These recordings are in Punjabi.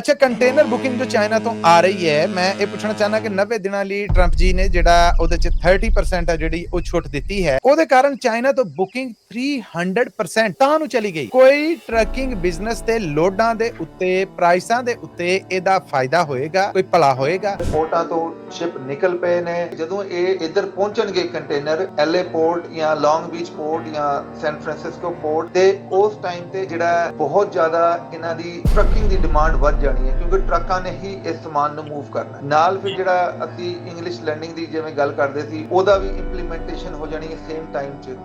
ਅੱਛਾ ਕੰਟੇਨਰ ਬੁਕਿੰਗ ਜੋ ਚਾਈਨਾ ਤੋਂ ਆ ਰਹੀ ਹੈ, ਮੈਂ ਇਹ ਪੁੱਛਣਾ ਚਾਹਨਾ ਕਿ 90 ਦਿਨਾਂ ਲਈ ਟਰੰਪ ਜੀ ਨੇ ਜਿਹੜਾ ਉਹਦੇ ਚ 30% ਆ ਜਿਹੜੀ ਉਹ ਛੁੱਟ ਦਿੱਤੀ ਹੈ, ਉਹਦੇ ਕਾਰਨ ਚਾਈਨਾ ਤੋਂ ਬੁਕਿੰਗ 300% ਤਾਂ ਨੂੰ ਚਲੀ ਗਈ। ਕੋਈ ਟਰੱਕਿੰਗ ਬਿਜ਼ਨਸ ਤੇ ਲੋਡਾਂ ਦੇ ਉੱਤੇ ਪ੍ਰਾਈਸਾਂ ਦੇ ਉੱਤੇ ਇਹਦਾ ਫਾਇਦਾ ਹੋਏਗਾ ਕੋਈ ਭਲਾ ਹੋਏਗਾ? ਪੋਰਟਾਂ ਤੋਂ ਸ਼ਿਪ ਨਿਕਲ ਪਏ ਨੇ। ਜਦੋਂ ਇਹ ਇੱਧਰ ਪਹੁੰਚਣਗੇ ਕੰਟੇਨਰ ਐਲਏ ਪੋਰਟ ਜਾਂ ਲੌਂਗ ਬੀਚ ਪੋਰਟ ਜਾਂ ਸੈਨ ਫਰਾਂਸਿਸਕੋ ਪੋਰਟ ਤੇ ਉਸ ਟਾਈਮ ਤੇ ਜਿਹੜਾ ਬਹੁਤ ਜ਼ਿਆਦਾ ਇਹਨਾਂ ਦੀ ਟਰੱਕਿੰਗ ਦੀ ਡਿਮਾਂਡ ਵੱਧ ਜਾਣੀ ਹੈ ਕਿਉਂਕਿ ਟਰੱਕਾਂ ਨੇ ਹੀ ਇਸ ਸਮਾਨ ਨੂੰ ਮੂਵ ਕਰਨਾ। ਨਾਲ ਫਿਰ ਜਿਹੜਾ ਅਸੀਂ ਇੰਗਲਿਸ਼ ਲਰਨਿੰਗ ਦੀ ਜਿਵੇਂ ਗੱਲ ਕਰਦੇ ਸੀ ਉਹਦਾ ਵੀ ਇੰਪਲੀਮੈਂਟੇਸ਼ਨ ਹੋ ਜਾਣੀ ਹੈ ਸੇਮ ਟਾਈਮ 'ਚ।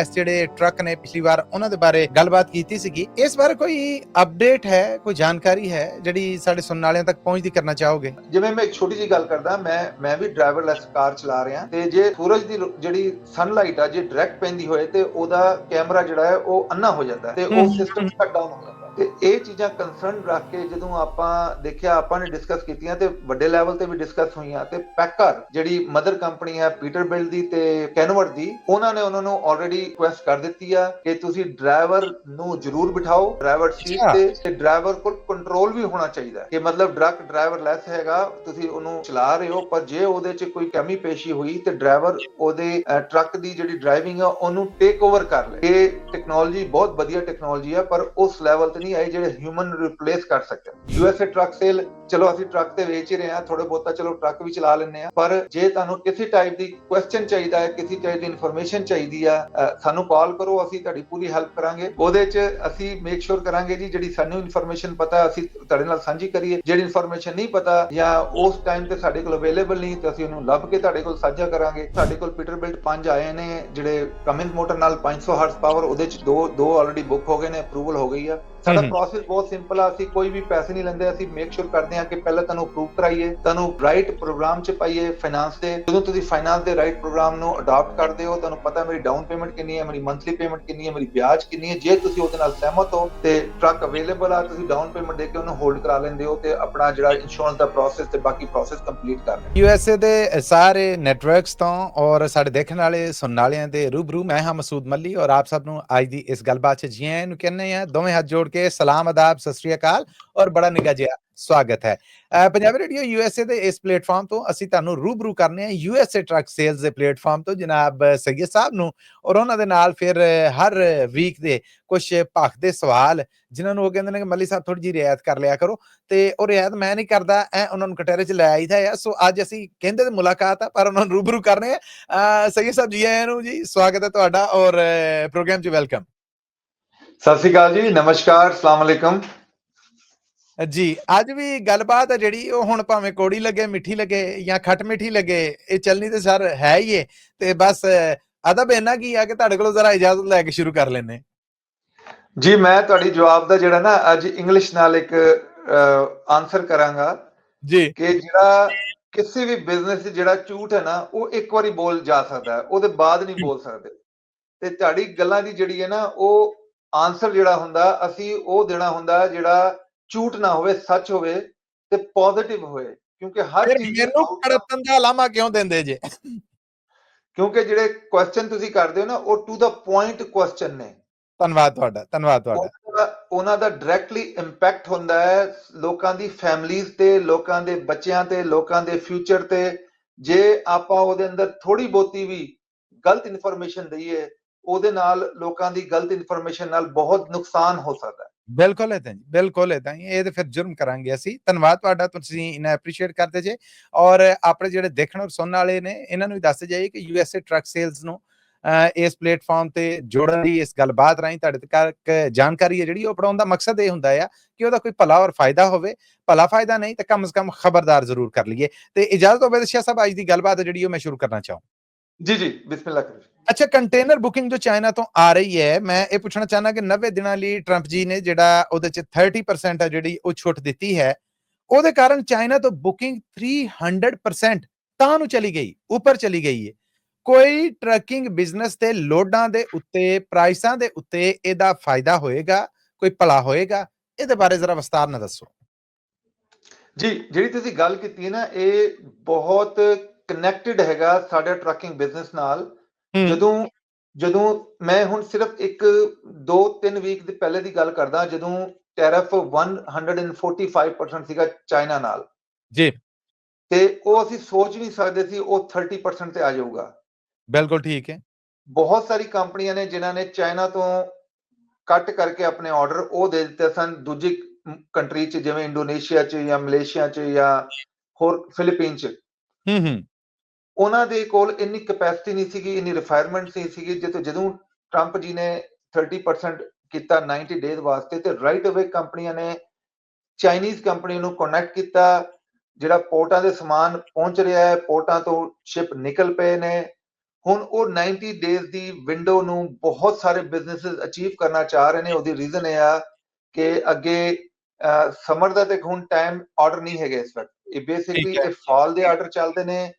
ਡਰਾਈਵਰਲੈਸ ਜਿਹੜੇ ਟਰੱਕ ਨੇ ਪਿਛਲੀ ਵਾਰ ਉਹਨਾਂ ਦੇ ਬਾਰੇ ਗੱਲਬਾਤ ਕੀਤੀ ਸੀਗੀ। ਇਸ ਬਾਰੇ ਕੋਈ ਅਪਡੇਟ ਹੈ ਕੋਈ ਜਾਣਕਾਰੀ ਹੈ ਜਿਹੜੀ ਸਾਡੇ ਸੁਣਨ ਵਾਲਿਆਂ ਤੱਕ ਪਹੁੰਚਦੀ ਕਰਨਾ ਚਾਹੋਗੇ? ਜਿਵੇਂ ਮੈਂ ਇੱਕ ਛੋਟੀ ਜੀ ਗੱਲ ਕਰਦਾ ਮੈਂ ਮੈਂ ਵੀ ਡਰਾਈਵਰਲੈਸ ਕਾਰ ਚਲਾ ਰਿਹਾ ਤੇ ਜੇ ਸੂਰਜ ਦੀ ਜਿਹੜੀ ਸਨਲਾਈਟ ਆ ਜੇ ਡਾਇਰੈਕਟ ਪੈਂਦੀ ਹੋਏ ਤੇ ਉਹਦਾ ਕੈਮਰਾ ਜਿਹੜਾ ਹੈ ਉਹ ਅੰਨਾ ਹੋ ਜਾਂਦਾ ਤੇ ਉਹ ਸਿਸਟਮ ਸ਼ਟ ਡਾਊਨ ਹੋ ਜਾਂਦਾ ਹੈ। ਤੇ ਇਹ ਚੀਜ਼ਾਂ ਕੰਸਰਨ ਰੱਖ ਕੇ ਜਦੋਂ ਆਪਾਂ ਦੇਖਿਆ ਆਪਾਂ ਨੇ ਡਿਸਕਸ ਕੀਤੀਆਂ ਤੇ ਵੱਡੇ ਲੈਵਲ ਤੇ ਵੀ ਡਿਸਕਸ ਹੋਈਆਂ ਤੇ ਪੈਕਰ ਜਿਹੜੀ ਮਦਰ ਕੰਪਨੀ ਹੈ ਪੀਟਰਬਿਲਟ ਦੀ ਤੇ ਕੈਨਵਰਟ ਦੀ ਉਹਨਾਂ ਨੇ ਉਹਨਾਂ ਨੂੰ ਆਲਰੇਡੀ ਰਿਕੁਐਸਟ ਕਰ ਦਿੱਤੀ ਆ ਕਿ ਤੁਸੀਂ ਡਰਾਈਵਰ ਨੂੰ ਜ਼ਰੂਰ ਬਿਠਾਓ ਡਰਾਈਵਰ ਸੀਟ। ਤੇ ਤੇ ਡਰਾਈਵਰ ਕੋਲ ਕੰਟਰੋਲ ਵੀ ਹੋਣਾ ਚਾਹੀਦਾ ਕਿ ਮਤਲਬ ਡਰੱਗ ਡਰਾਈਵਰ ਲੈਸ ਹੈਗਾ ਤੁਸੀਂ ਉਹਨੂੰ ਚਲਾ ਰਹੇ ਹੋ ਪਰ ਜੇ ਉਹਦੇ 'ਚ ਕੋਈ ਕਮੀ ਪੇਸ਼ੀ ਹੋਈ ਤੇ ਡਰਾਈਵਰ ਉਹਦੇ ਟਰੱਕ ਦੀ ਜਿਹੜੀ ਡਰਾਈਵਿੰਗ ਆ ਉਹਨੂੰ ਟੇਕ ਓਵਰ ਕਰ ਲੇ ਇਹ ਟੈਕਨੋਲੋਜੀ ਬਹੁਤ ਵਧੀਆ ਟੈਕਨੋਲੋਜੀ ਆ ਪਰ ਉਸ ਲੈਵਲ ਤੇ ਨਹੀਂ ਆਈ ਜਿਹੜੇ ਹਿਊਮਨ ਰਿਪਲੇਸ ਕਰ ਸਕਣ ਯੂਐਸਏ ਟਰੱਕ ਸੇਲ ਚਲੋ ਅਸੀਂ ਟਰੱਕ ਤੇ ਵੇਚ ਹੀ ਰਹੇ ਹਾਂ ਥੋੜੇ ਬਹੁਤਾ ਚਲੋ ਟਰੱਕ ਵੀ ਚਲਾ ਲੈਂਦੇ ਆ ਪਰ ਜੇ ਤੁਹਾਨੂੰ ਕਿਸੇ ਟਾਈਪ ਦੀ ਕੁਐਸਚਨ ਚਾਹੀਦਾ ਹੈ, ਕਿਸੇ ਟਾਈਪ ਦੀ ਇਨਫੋਰਮੇਸ਼ਨ ਚਾਹੀਦੀ ਆ ਸਾਨੂੰ ਕਾਲ ਕਰੋ, ਅਸੀਂ ਤੁਹਾਡੀ ਪੂਰੀ ਹੈਲਪ ਕਰਾਂਗੇ। ਉਹਦੇ 'ਚ ਅਸੀਂ ਮੇਕ ਸ਼ੋਰ ਕਰਾਂਗੇ ਜੀ, ਜਿਹੜੀ ਸਾਨੂੰ ਇਨਫੋਰਮੇਸ਼ਨ ਪਤਾ, ਅਸੀਂ ਤੁਹਾਡੇ ਨਾਲ ਸਾਂਝੀ ਕਰੀਏ। ਜਿਹੜੀ ਇਨਫੋਰਮੇਸ਼ਨ ਨਹੀਂ ਪਤਾ, ਜਾਂ ਉਸ ਟਾਈਮ ਤੇ ਸਾਡੇ ਕੋਲ ਅਵੇਲੇਬਲ ਨਹੀਂ, ਤੇ ਅਸੀਂ ਉਹਨੂੰ ਲੱਭ ਕੇ ਤੁਹਾਡੇ ਕੋਲ ਸਾਂਝਾ ਕਰਾਂਗੇ। ਸਾਡੇ ਕੋਲ ਪੀਟਰਬਿਲਟ 5 ਆਏ ਨੇ, ਜਿਹੜੇ ਕਮਿੰਸ ਮੋਟਰ ਨਾਲ 500 ਹਾਰਸ ਪਾਵਰ ਉਹਦੇ 'ਚ ਦੋ ਦੋ ਆਲਰੇਡੀ ਬੁੱਕ ਹੋ ਗਏ ਨੇ ਅਪਰੂਵਲ ਹੋ ਗਈ ਆ। ਸਾਡਾ। ਪ੍ਰੋਸੈਸ ਬਹੁਤ ਸਿੰਪਲ ਆ ਅਸੀਂ ਕੋਈ ਵੀ ਪੈਸੇ ਨਹੀਂ ਲੈਂਦੇ ਅਸੀਂ ਮੇਕ ਸ਼ੋਰ ਕਰਦੇ ਹਾਂ ਕਿ ਪਹਿਲਾਂ ਤੁਹਾਨੂੰ ਅਪਰੂਵ ਕਰਾਈਏ ਤੁਹਾਨੂੰ ਰਾਈਟ ਪ੍ਰੋਗਰਾਮ 'ਚ ਪਾਈਏ ਫਾਈਨਾਂਸ ਦੇ। ਜਦੋਂ ਤੁਸੀਂ ਫਾਈਨਾਂਸ ਦੇ ਰਾਈਟ ਪ੍ਰੋਗਰਾਮ ਨੂੰ ਅਡਾਪਟ ਕਰਦੇ ਹੋ ਤੁਹਾਨੂੰ ਪਤਾ ਮੇਰੀ ਡਾਊਨ ਪੇਮੈਂਟ ਕਿੰਨੀ ਹੈ ਮੇਰੀ ਮੰਥਲੀ ਪੇਮੈਂਟ ਕਿੰਨੀ ਹੈ ਮੇਰੀ ਵਿਆਜ ਕਿੰਨੀ ਹੈ। ਜੇ ਤੁਸੀਂ ਉਹਦੇ ਨਾਲ ਸਹਿਮਤ ਹੋ ਤੇ ਟਰੱਕ ਅਵੇਲੇਬਲ ਆ ਤੁਸੀਂ ਡਾਊਨ ਪੇਮੈਂਟ ਦੇ ਕੇ ਉਹਨੂੰ ਹੋਲਡ ਕਰਾ ਲੈਂਦੇ ਹੋ ਤੇ ਆਪਣਾ ਜਿਹੜਾ ਇੰਸ਼ੋਰੈਂਸ ਦਾ ਪ੍ਰੋਸੈਸ ਤੇ ਬਾਕੀ ਪ੍ਰੋਸੈਸ ਕੰਪਲੀਟ ਕਰ ਲੈਂਦੇ ਯੂਐਸਏ ਦੇ ਸਾਰੇ ਨੈਟਵਰਕਸ ਤੋਂ ਔਰ ਸਾਡੇ ਦੇਖਣ ਵਾਲੇ ਸੁਣਨ ਵਾਲਿਆਂ ਦੇ ਰੂਬਰੂ ਮੈਂ ਹਾਂ ਮਸੂਦ ਮੱਲੀ ਔਰ ਆਪ ਸਭ ਨੂੰ ਅੱਜ ਦੀ ਇਸ ਗੱਲਬਾਤ 'ਚ ਜੀ ਆਇਆਂ ਨੂੰ ਕਹਿੰਦੇ ਆ ਦੋਵੇਂ ਹੱਥ ਜੋੜ ਕੇ ਸਲਾਮ ਆਦਾਬ ਸਤਿ ਸ੍ਰੀ ਅਕਾਲ ਔਰ ਬੜਾ ਨਿੱਘਾ ਜਿਹਾ ਸਵਾਗਤ ਹੈ। ਪੰਜਾਬੀ ਰੇਡੀਓ ਯੂਐਸਏ ਦੇ ਇਸ ਪਲੇਟਫਾਰਮ ਤੋਂ ਅਸੀਂ ਤੁਹਾਨੂੰ ਰੂਬਰੂ ਕਰਨੇ ਆ ਯੂਐਸਏ ਟਰੱਕ ਸੇਲਸ ਦੇ ਪਲੇਟਫਾਰਮ ਤੋਂ, ਜਨਾਬ ਸੈਯਦ ਸਾਹਿਬ ਨੂੰ ਔਰ ਉਹਨਾਂ ਦੇ ਨਾਲ ਫਿਰ ਹਰ ਵੀਕ ਦੇ ਕੁਝ ਭਖ ਦੇ ਸਵਾਲ, ਜਿਨ੍ਹਾਂ ਨੂੰ ਉਹ ਕਹਿੰਦੇ ਨੇ ਕਿ ਮੱਲੀ ਸਾਹਿਬ ਥੋੜੀ ਜਿਹੀ ਰਿਆਇਤ ਕਰ ਲਿਆ ਕਰੋ ਤੇ ਉਹ ਰਿਆਇਤ ਮੈਂ ਨਹੀਂ ਕਰਦਾ, ਐ ਉਹਨਾਂ ਨੂੰ ਕਟਹਿਰੇ ਚ ਲੈ ਆਈਦਾ ਆ, ਸੋ ਅੱਜ ਅਸੀਂ ਕਹਿੰਦੇ ਤੇ ਮੁਲਾਕਾਤ ਆ, ਪਰ ਉਹਨਾਂ ਨੂੰ ਰੂਬਰੂ ਕਰਨੇ ਆ। ਸੈਯਦ ਸਾਹਿਬ ਜੀ ਆਇਆਂ ਨੂੰ ਜੀ, ਸਵਾਗਤ ਹੈ ਤੁਹਾਡਾ ਔਰ ਪ੍ਰੋਗਰਾਮ 'ਚ ਵੈਲਕਮ। ਸਤਿ ਸ਼੍ਰੀ ਅਕਾਲ ਜੀ ਨਮਸਕਾਰ ਅਸਲਾਮ ਅਲੈਕਮ। ਜੀ ਅੱਜ ਵੀ ਗੱਲਬਾਤ ਹੈ ਜਿਹੜੀ ਉਹ ਹੁਣ ਭਾਵੇਂ ਕੋੜੀ ਲੱਗੇ ਮਿੱਠੀ ਲੱਗੇ ਜਾਂ ਖੱਟ ਮਿੱਠੀ ਲੱਗੇ ਇਹ ਚੱਲਣੀ ਤੇ ਸਰ ਹੈ ਹੀ ਏ। ਤੇ ਬਸ ਅਦਬ ਇਹਨਾਂ ਕੀ ਆ ਕਿ ਤੁਹਾਡੇ ਕੋਲੋਂ ਜ਼ਰਾ ਇਜਾਜ਼ਤ ਲੈ ਕੇ ਸ਼ੁਰੂ ਕਰ ਲੈਨੇ ਜੀ ਮੈਂ ਤੁਹਾਡੀ ਜਵਾਬ ਦਾ ਜਿਹੜਾ ਨਾ ਅੱਜ ਇੰਗਲਿਸ਼ ਨਾਲ ਇੱਕ ਆਨਸਰ ਕਰਾਂਗਾ ਜੀ। ਕਿ ਜਿਹੜਾ ਕਿਸੇ ਵੀ ਬਿਜ਼ਨਸ 'ਚ ਜਿਹੜਾ ਝੂਠ ਹੈ ਨਾ ਉਹ ਇੱਕ ਵਾਰੀ ਬੋਲ ਜਾ ਸਕਦਾ ਹੈ ਉਹਦੇ ਬਾਅਦ ਨਹੀਂ ਬੋਲ ਸਕਦੇ। ਤੇ ਤੁਹਾਡੀ ਗੱਲਾਂ ਦੀ ਜਿਹੜੀ ਹੈ ਨਾ ਉਹ ਆਨਸਰ ਜਿਹੜਾ ਹੁੰਦਾ ਅਸੀਂ ਉਹ ਦੇਣਾ ਹੁੰਦਾ ਜਿਹੜਾ ਝੂਠ ਨਾ ਹੋਵੇ ਸੱਚ ਹੋਵੇ ਤੇ ਪੋਜ਼ਿਟਿਵ ਹੋਵੇ ਕਿਉਂਕਿ ਹਰ ਚੀਜ਼ outcome- ਕੜਤਨ ਦਾ ਲਾਮਾ ਕਿਉਂ ਦਿੰਦੇ ਜੇ? ਕਿਉਂਕਿ ਜਿਹੜੇ ਕੁਐਸਚਨ ਤੁਸੀਂ ਕਰਦੇ ਹੋ ਨਾ ਉਹ ਟੂ ਦਾ ਪੁਆਇੰਟ ਕੁਐਸਚਨ ਨੇ। ਧੰਨਵਾਦ ਤੁਹਾਡਾ ਧੰਨਵਾਦ ਤੁਹਾਡਾ। ਉਹਨਾਂ ਦਾ- ਡਾਇਰੈਕਟਲੀ ਇੰਪੈਕਟ ਹੁੰਦਾ ਹੈ ਲੋਕਾਂ ਦੀ ਫੈਮਲੀਆਂ ਤੇ ਲੋਕਾਂ ਦੇ ਬੱਚਿਆਂ ਤੇ ਲੋਕਾਂ ਦੇ ਫਿਊਚਰ ਤੇ। ਜੇ ਆਪਾਂ ਉਹਦੇ ਅੰਦਰ ਥੋੜੀ ਬਹੁਤੀ ਵੀ ਗਲਤ ਇਨਫੋਰਮੇਸ਼ਨ ਦਈਏ ਉਹਦੇ ਨਾਲ ਲੋਕਾਂ ਦੀ ਗਲਤ ਇਨਫੋਰਮੇਸ਼ਨ ਨਾਲ ਬਹੁਤ ਨੁਕਸਾਨ ਹੋ ਸਕਦਾ ਹੈ। ਬਿਲਕੁਲ ਇਦਾਂ ਜੀ ਬਿਲਕੁਲ ਇਦਾਂ ਹੀ ਇਹ ਤੇ ਫਿਰ ਜੁਰਮ ਕਰਾਂਗੇ ਅਸੀਂ। ਧੰਨਵਾਦ ਤੁਹਾਡਾ ਤੁਸੀਂ ਇਹਨਾਂ ਐਪਰੀਸ਼ੀਏਟ ਕਰਦੇ ਜੇ। ਔਰ ਆਪਣੇ ਜਿਹੜੇ ਦੇਖਣ ਔਰ ਸੁਣਨ ਵਾਲੇ ਨੇ ਇਹਨਾਂ ਨੂੰ ਵੀ ਦੱਸਦੇ ਜਾਈਏ ਕਿ ਯੂਐਸਏ ਟਰੱਕ ਸੇਲਸ ਨੂੰ ਇਸ ਪਲੇਟਫਾਰਮ ਤੇ ਜੋੜਨ ਦੀ ਇਸ ਗੱਲਬਾਤ ਰਾਹੀਂ ਤੁਹਾਡੇ ਤੱਕ ਜਾਣਕਾਰੀ ਹੈ ਜਿਹੜੀ ਉਹ ਪੜਾਉਣ ਦਾ ਮਕਸਦ ਇਹ ਹੁੰਦਾ ਆ ਕਿ ਉਹਦਾ ਕੋਈ ਭਲਾ ਔਰ ਫਾਇਦਾ ਹੋਵੇ। ਭਲਾ ਫਾਇਦਾ ਨਹੀਂ ਤਾਂ ਕਮ ਸੇ ਕਮ ਖਬਰਦਾਰ ਜ਼ਰੂਰ ਕਰ ਲਈਏ। ਤੇ ਇਜਾਜ਼ਤ ਹੋਵੇ ਤਾਂ ਸ਼ਾਹ ਸਾਹਿਬ ਅੱਜ ਦੀ ਗੱਲਬਾਤ ਜਿਹੜੀ ਉਹ ਮੈਂ ਸ਼ੁਰੂ ਕਰਨਾ ਚਾਹਾਂ। ਜੀ ਜੀ ਬਿਸਮਿਲ੍ਲਾ ਕਰੋ ਅੱਛਾ ਕੰਟੇਨਰ ਬੁਕਿੰਗ ਜੋ ਚਾਈਨਾ ਤੋਂ ਆ ਰਹੀ ਹੈ, ਮੈਂ ਇਹ ਪੁੱਛਣਾ ਚਾਹਨਾ ਕਿ 90 ਦਿਨਾਂ ਲਈ ਟਰੰਪ ਜੀ ਨੇ ਜਿਹੜਾ ਉਹਦੇ ਚ 30% ਆ ਜਿਹੜੀ ਉਹ ਛੁੱਟ ਦਿੱਤੀ ਹੈ, ਉਹਦੇ ਕਾਰਨ ਚਾਈਨਾ ਤੋਂ ਬੁਕਿੰਗ 300% ਤਾਂ ਨੂੰ ਚਲੀ ਗਈ, ਉੱਪਰ ਚਲੀ ਗਈ ਹੈ ਕੋਈ ਟਰੱਕਿੰਗ ਬਿਜ਼ਨਸ ਤੇ ਲੋਡਾਂ ਦੇ ਉੱਤੇ ਪ੍ਰਾਈਸਾਂ ਦੇ ਉੱਤੇ ਇਹਦਾ ਫਾਇਦਾ ਹੋਏਗਾ, ਕੋਈ ਭਲਾ ਹੋਏਗਾ? ਇਹਦੇ ਬਾਰੇ ਜ਼ਰਾ ਵਿਸਤਾਰ ਨਾਲ ਦੱਸੋ। ਜੀ, ਜਿਹੜੀ ਤੁਸੀਂ ਗੱਲ ਕੀਤੀ ਹੈ ਨਾ, ਇਹ ਬਹੁਤ ਕਨੈਕਟਡ ਹੈਗਾ ਸਾਡੇ ਟਰੱਕਿੰਗ ਬਿਜ਼ਨਸ ਨਾਲ। ਜਦੋਂ ਜਦੋਂ ਮੈਂ ਹੁਣ ਸਿਰਫ ਇੱਕ 2-3 ਵੀਕ ਦੇ ਪਹਿਲੇ ਦੀ ਗੱਲ ਕਰਦਾ ਜਦੋਂ ਟੈਰਿਫ 145% ਸੀਗਾ ਚਾਈਨਾ ਨਾਲ। ਜੀ। ਤੇ ਉਹ ਅਸੀਂ ਸੋਚ ਨਹੀਂ ਸਕਦੇ ਸੀ ਉਹ 30% ਤੇ ਆ ਜਾਊਗਾ। ਬਿਲਕੁਲ ਠੀਕ ਹੈ। ਬਹੁਤ ਸਾਰੀ ਕੰਪਨੀਆਂ ਨੇ ਜਿਨ੍ਹਾਂ ਨੇ ਚਾਈਨਾ ਤੋਂ ਕੱਟ ਕਰਕੇ ਆਪਣੇ ਆਰਡਰ ਉਹ ਦੇ ਦਿੱਤੇ ਸਨ। ਦੂਜੀ ਕੰਟਰੀ 'ਚ ਜਿਵੇਂ ਇੰਡੋਨੇਸ਼ੀਆ 'ਚ ਜਾਂ ਮਲੇਸ਼ੀਆ 'ਚ ਜਾਂ ਹੋਰ ਫਿਲੀਪੀਨ 'ਚ। ਹੂੰ ਹੂੰ। ਉਹਨਾਂ ਦੇ ਕੋਲ ਇੰਨੀ ਕਪੈਸਿਟੀ ਨਹੀਂ ਸੀਗੀ ਇੰਨੀ ਰਿਫਾਇਰਮੈਂਟ ਨਹੀਂ ਸੀਗੀ ਜਦੋਂ ਜਦੋਂ ਟਰੰਪ ਜੀ ਨੇ 30% ਕੀਤਾ 90 ਡੇਜ਼ ਵਾਸਤੇ ਤੇ ਰਾਈਟ ਅਵੇ ਕੰਪਨੀਆਂ ਨੇ ਚਾਈਨੀਜ਼ ਕੰਪਨੀ ਨੂੰ ਕਨੈਕਟ ਕੀਤਾ ਜਿਹੜਾ ਪੋਰਟਾਂ ਦੇ ਸਮਾਨ ਪਹੁੰਚ ਰਿਹਾ ਹੈ ਪੋਰਟਾਂ ਤੋਂ ਸ਼ਿਪ ਨਿਕਲ ਪਏ ਨੇ। ਹੁਣ ਉਹ 90 ਡੇਜ਼ ਦੀ ਵਿੰਡੋ ਨੂੰ ਬਹੁਤ ਸਾਰੇ ਬਿਜ਼ਨੈਸਸ ਅਚੀਵ ਕਰਨਾ ਚਾਹ ਰਹੇ ਨੇ ਉਹਦੀ ਰੀਜ਼ਨ ਇਹ ਆ ਕਿ ਅੱਗੇ ਸਮਰ ਦਾ ਤੇ ਹੁਣ ਟਾਈਮ ਆਰਡਰ ਨਹੀਂ ਹੈਗਾ ਇਸ ਵਕਤ। ਇਹ ਬੇਸਿਕਲੀ। ਇਹ ਫਾਲ ਦੇ ਆਰਡਰ ਚੱਲਦੇ ਨੇ।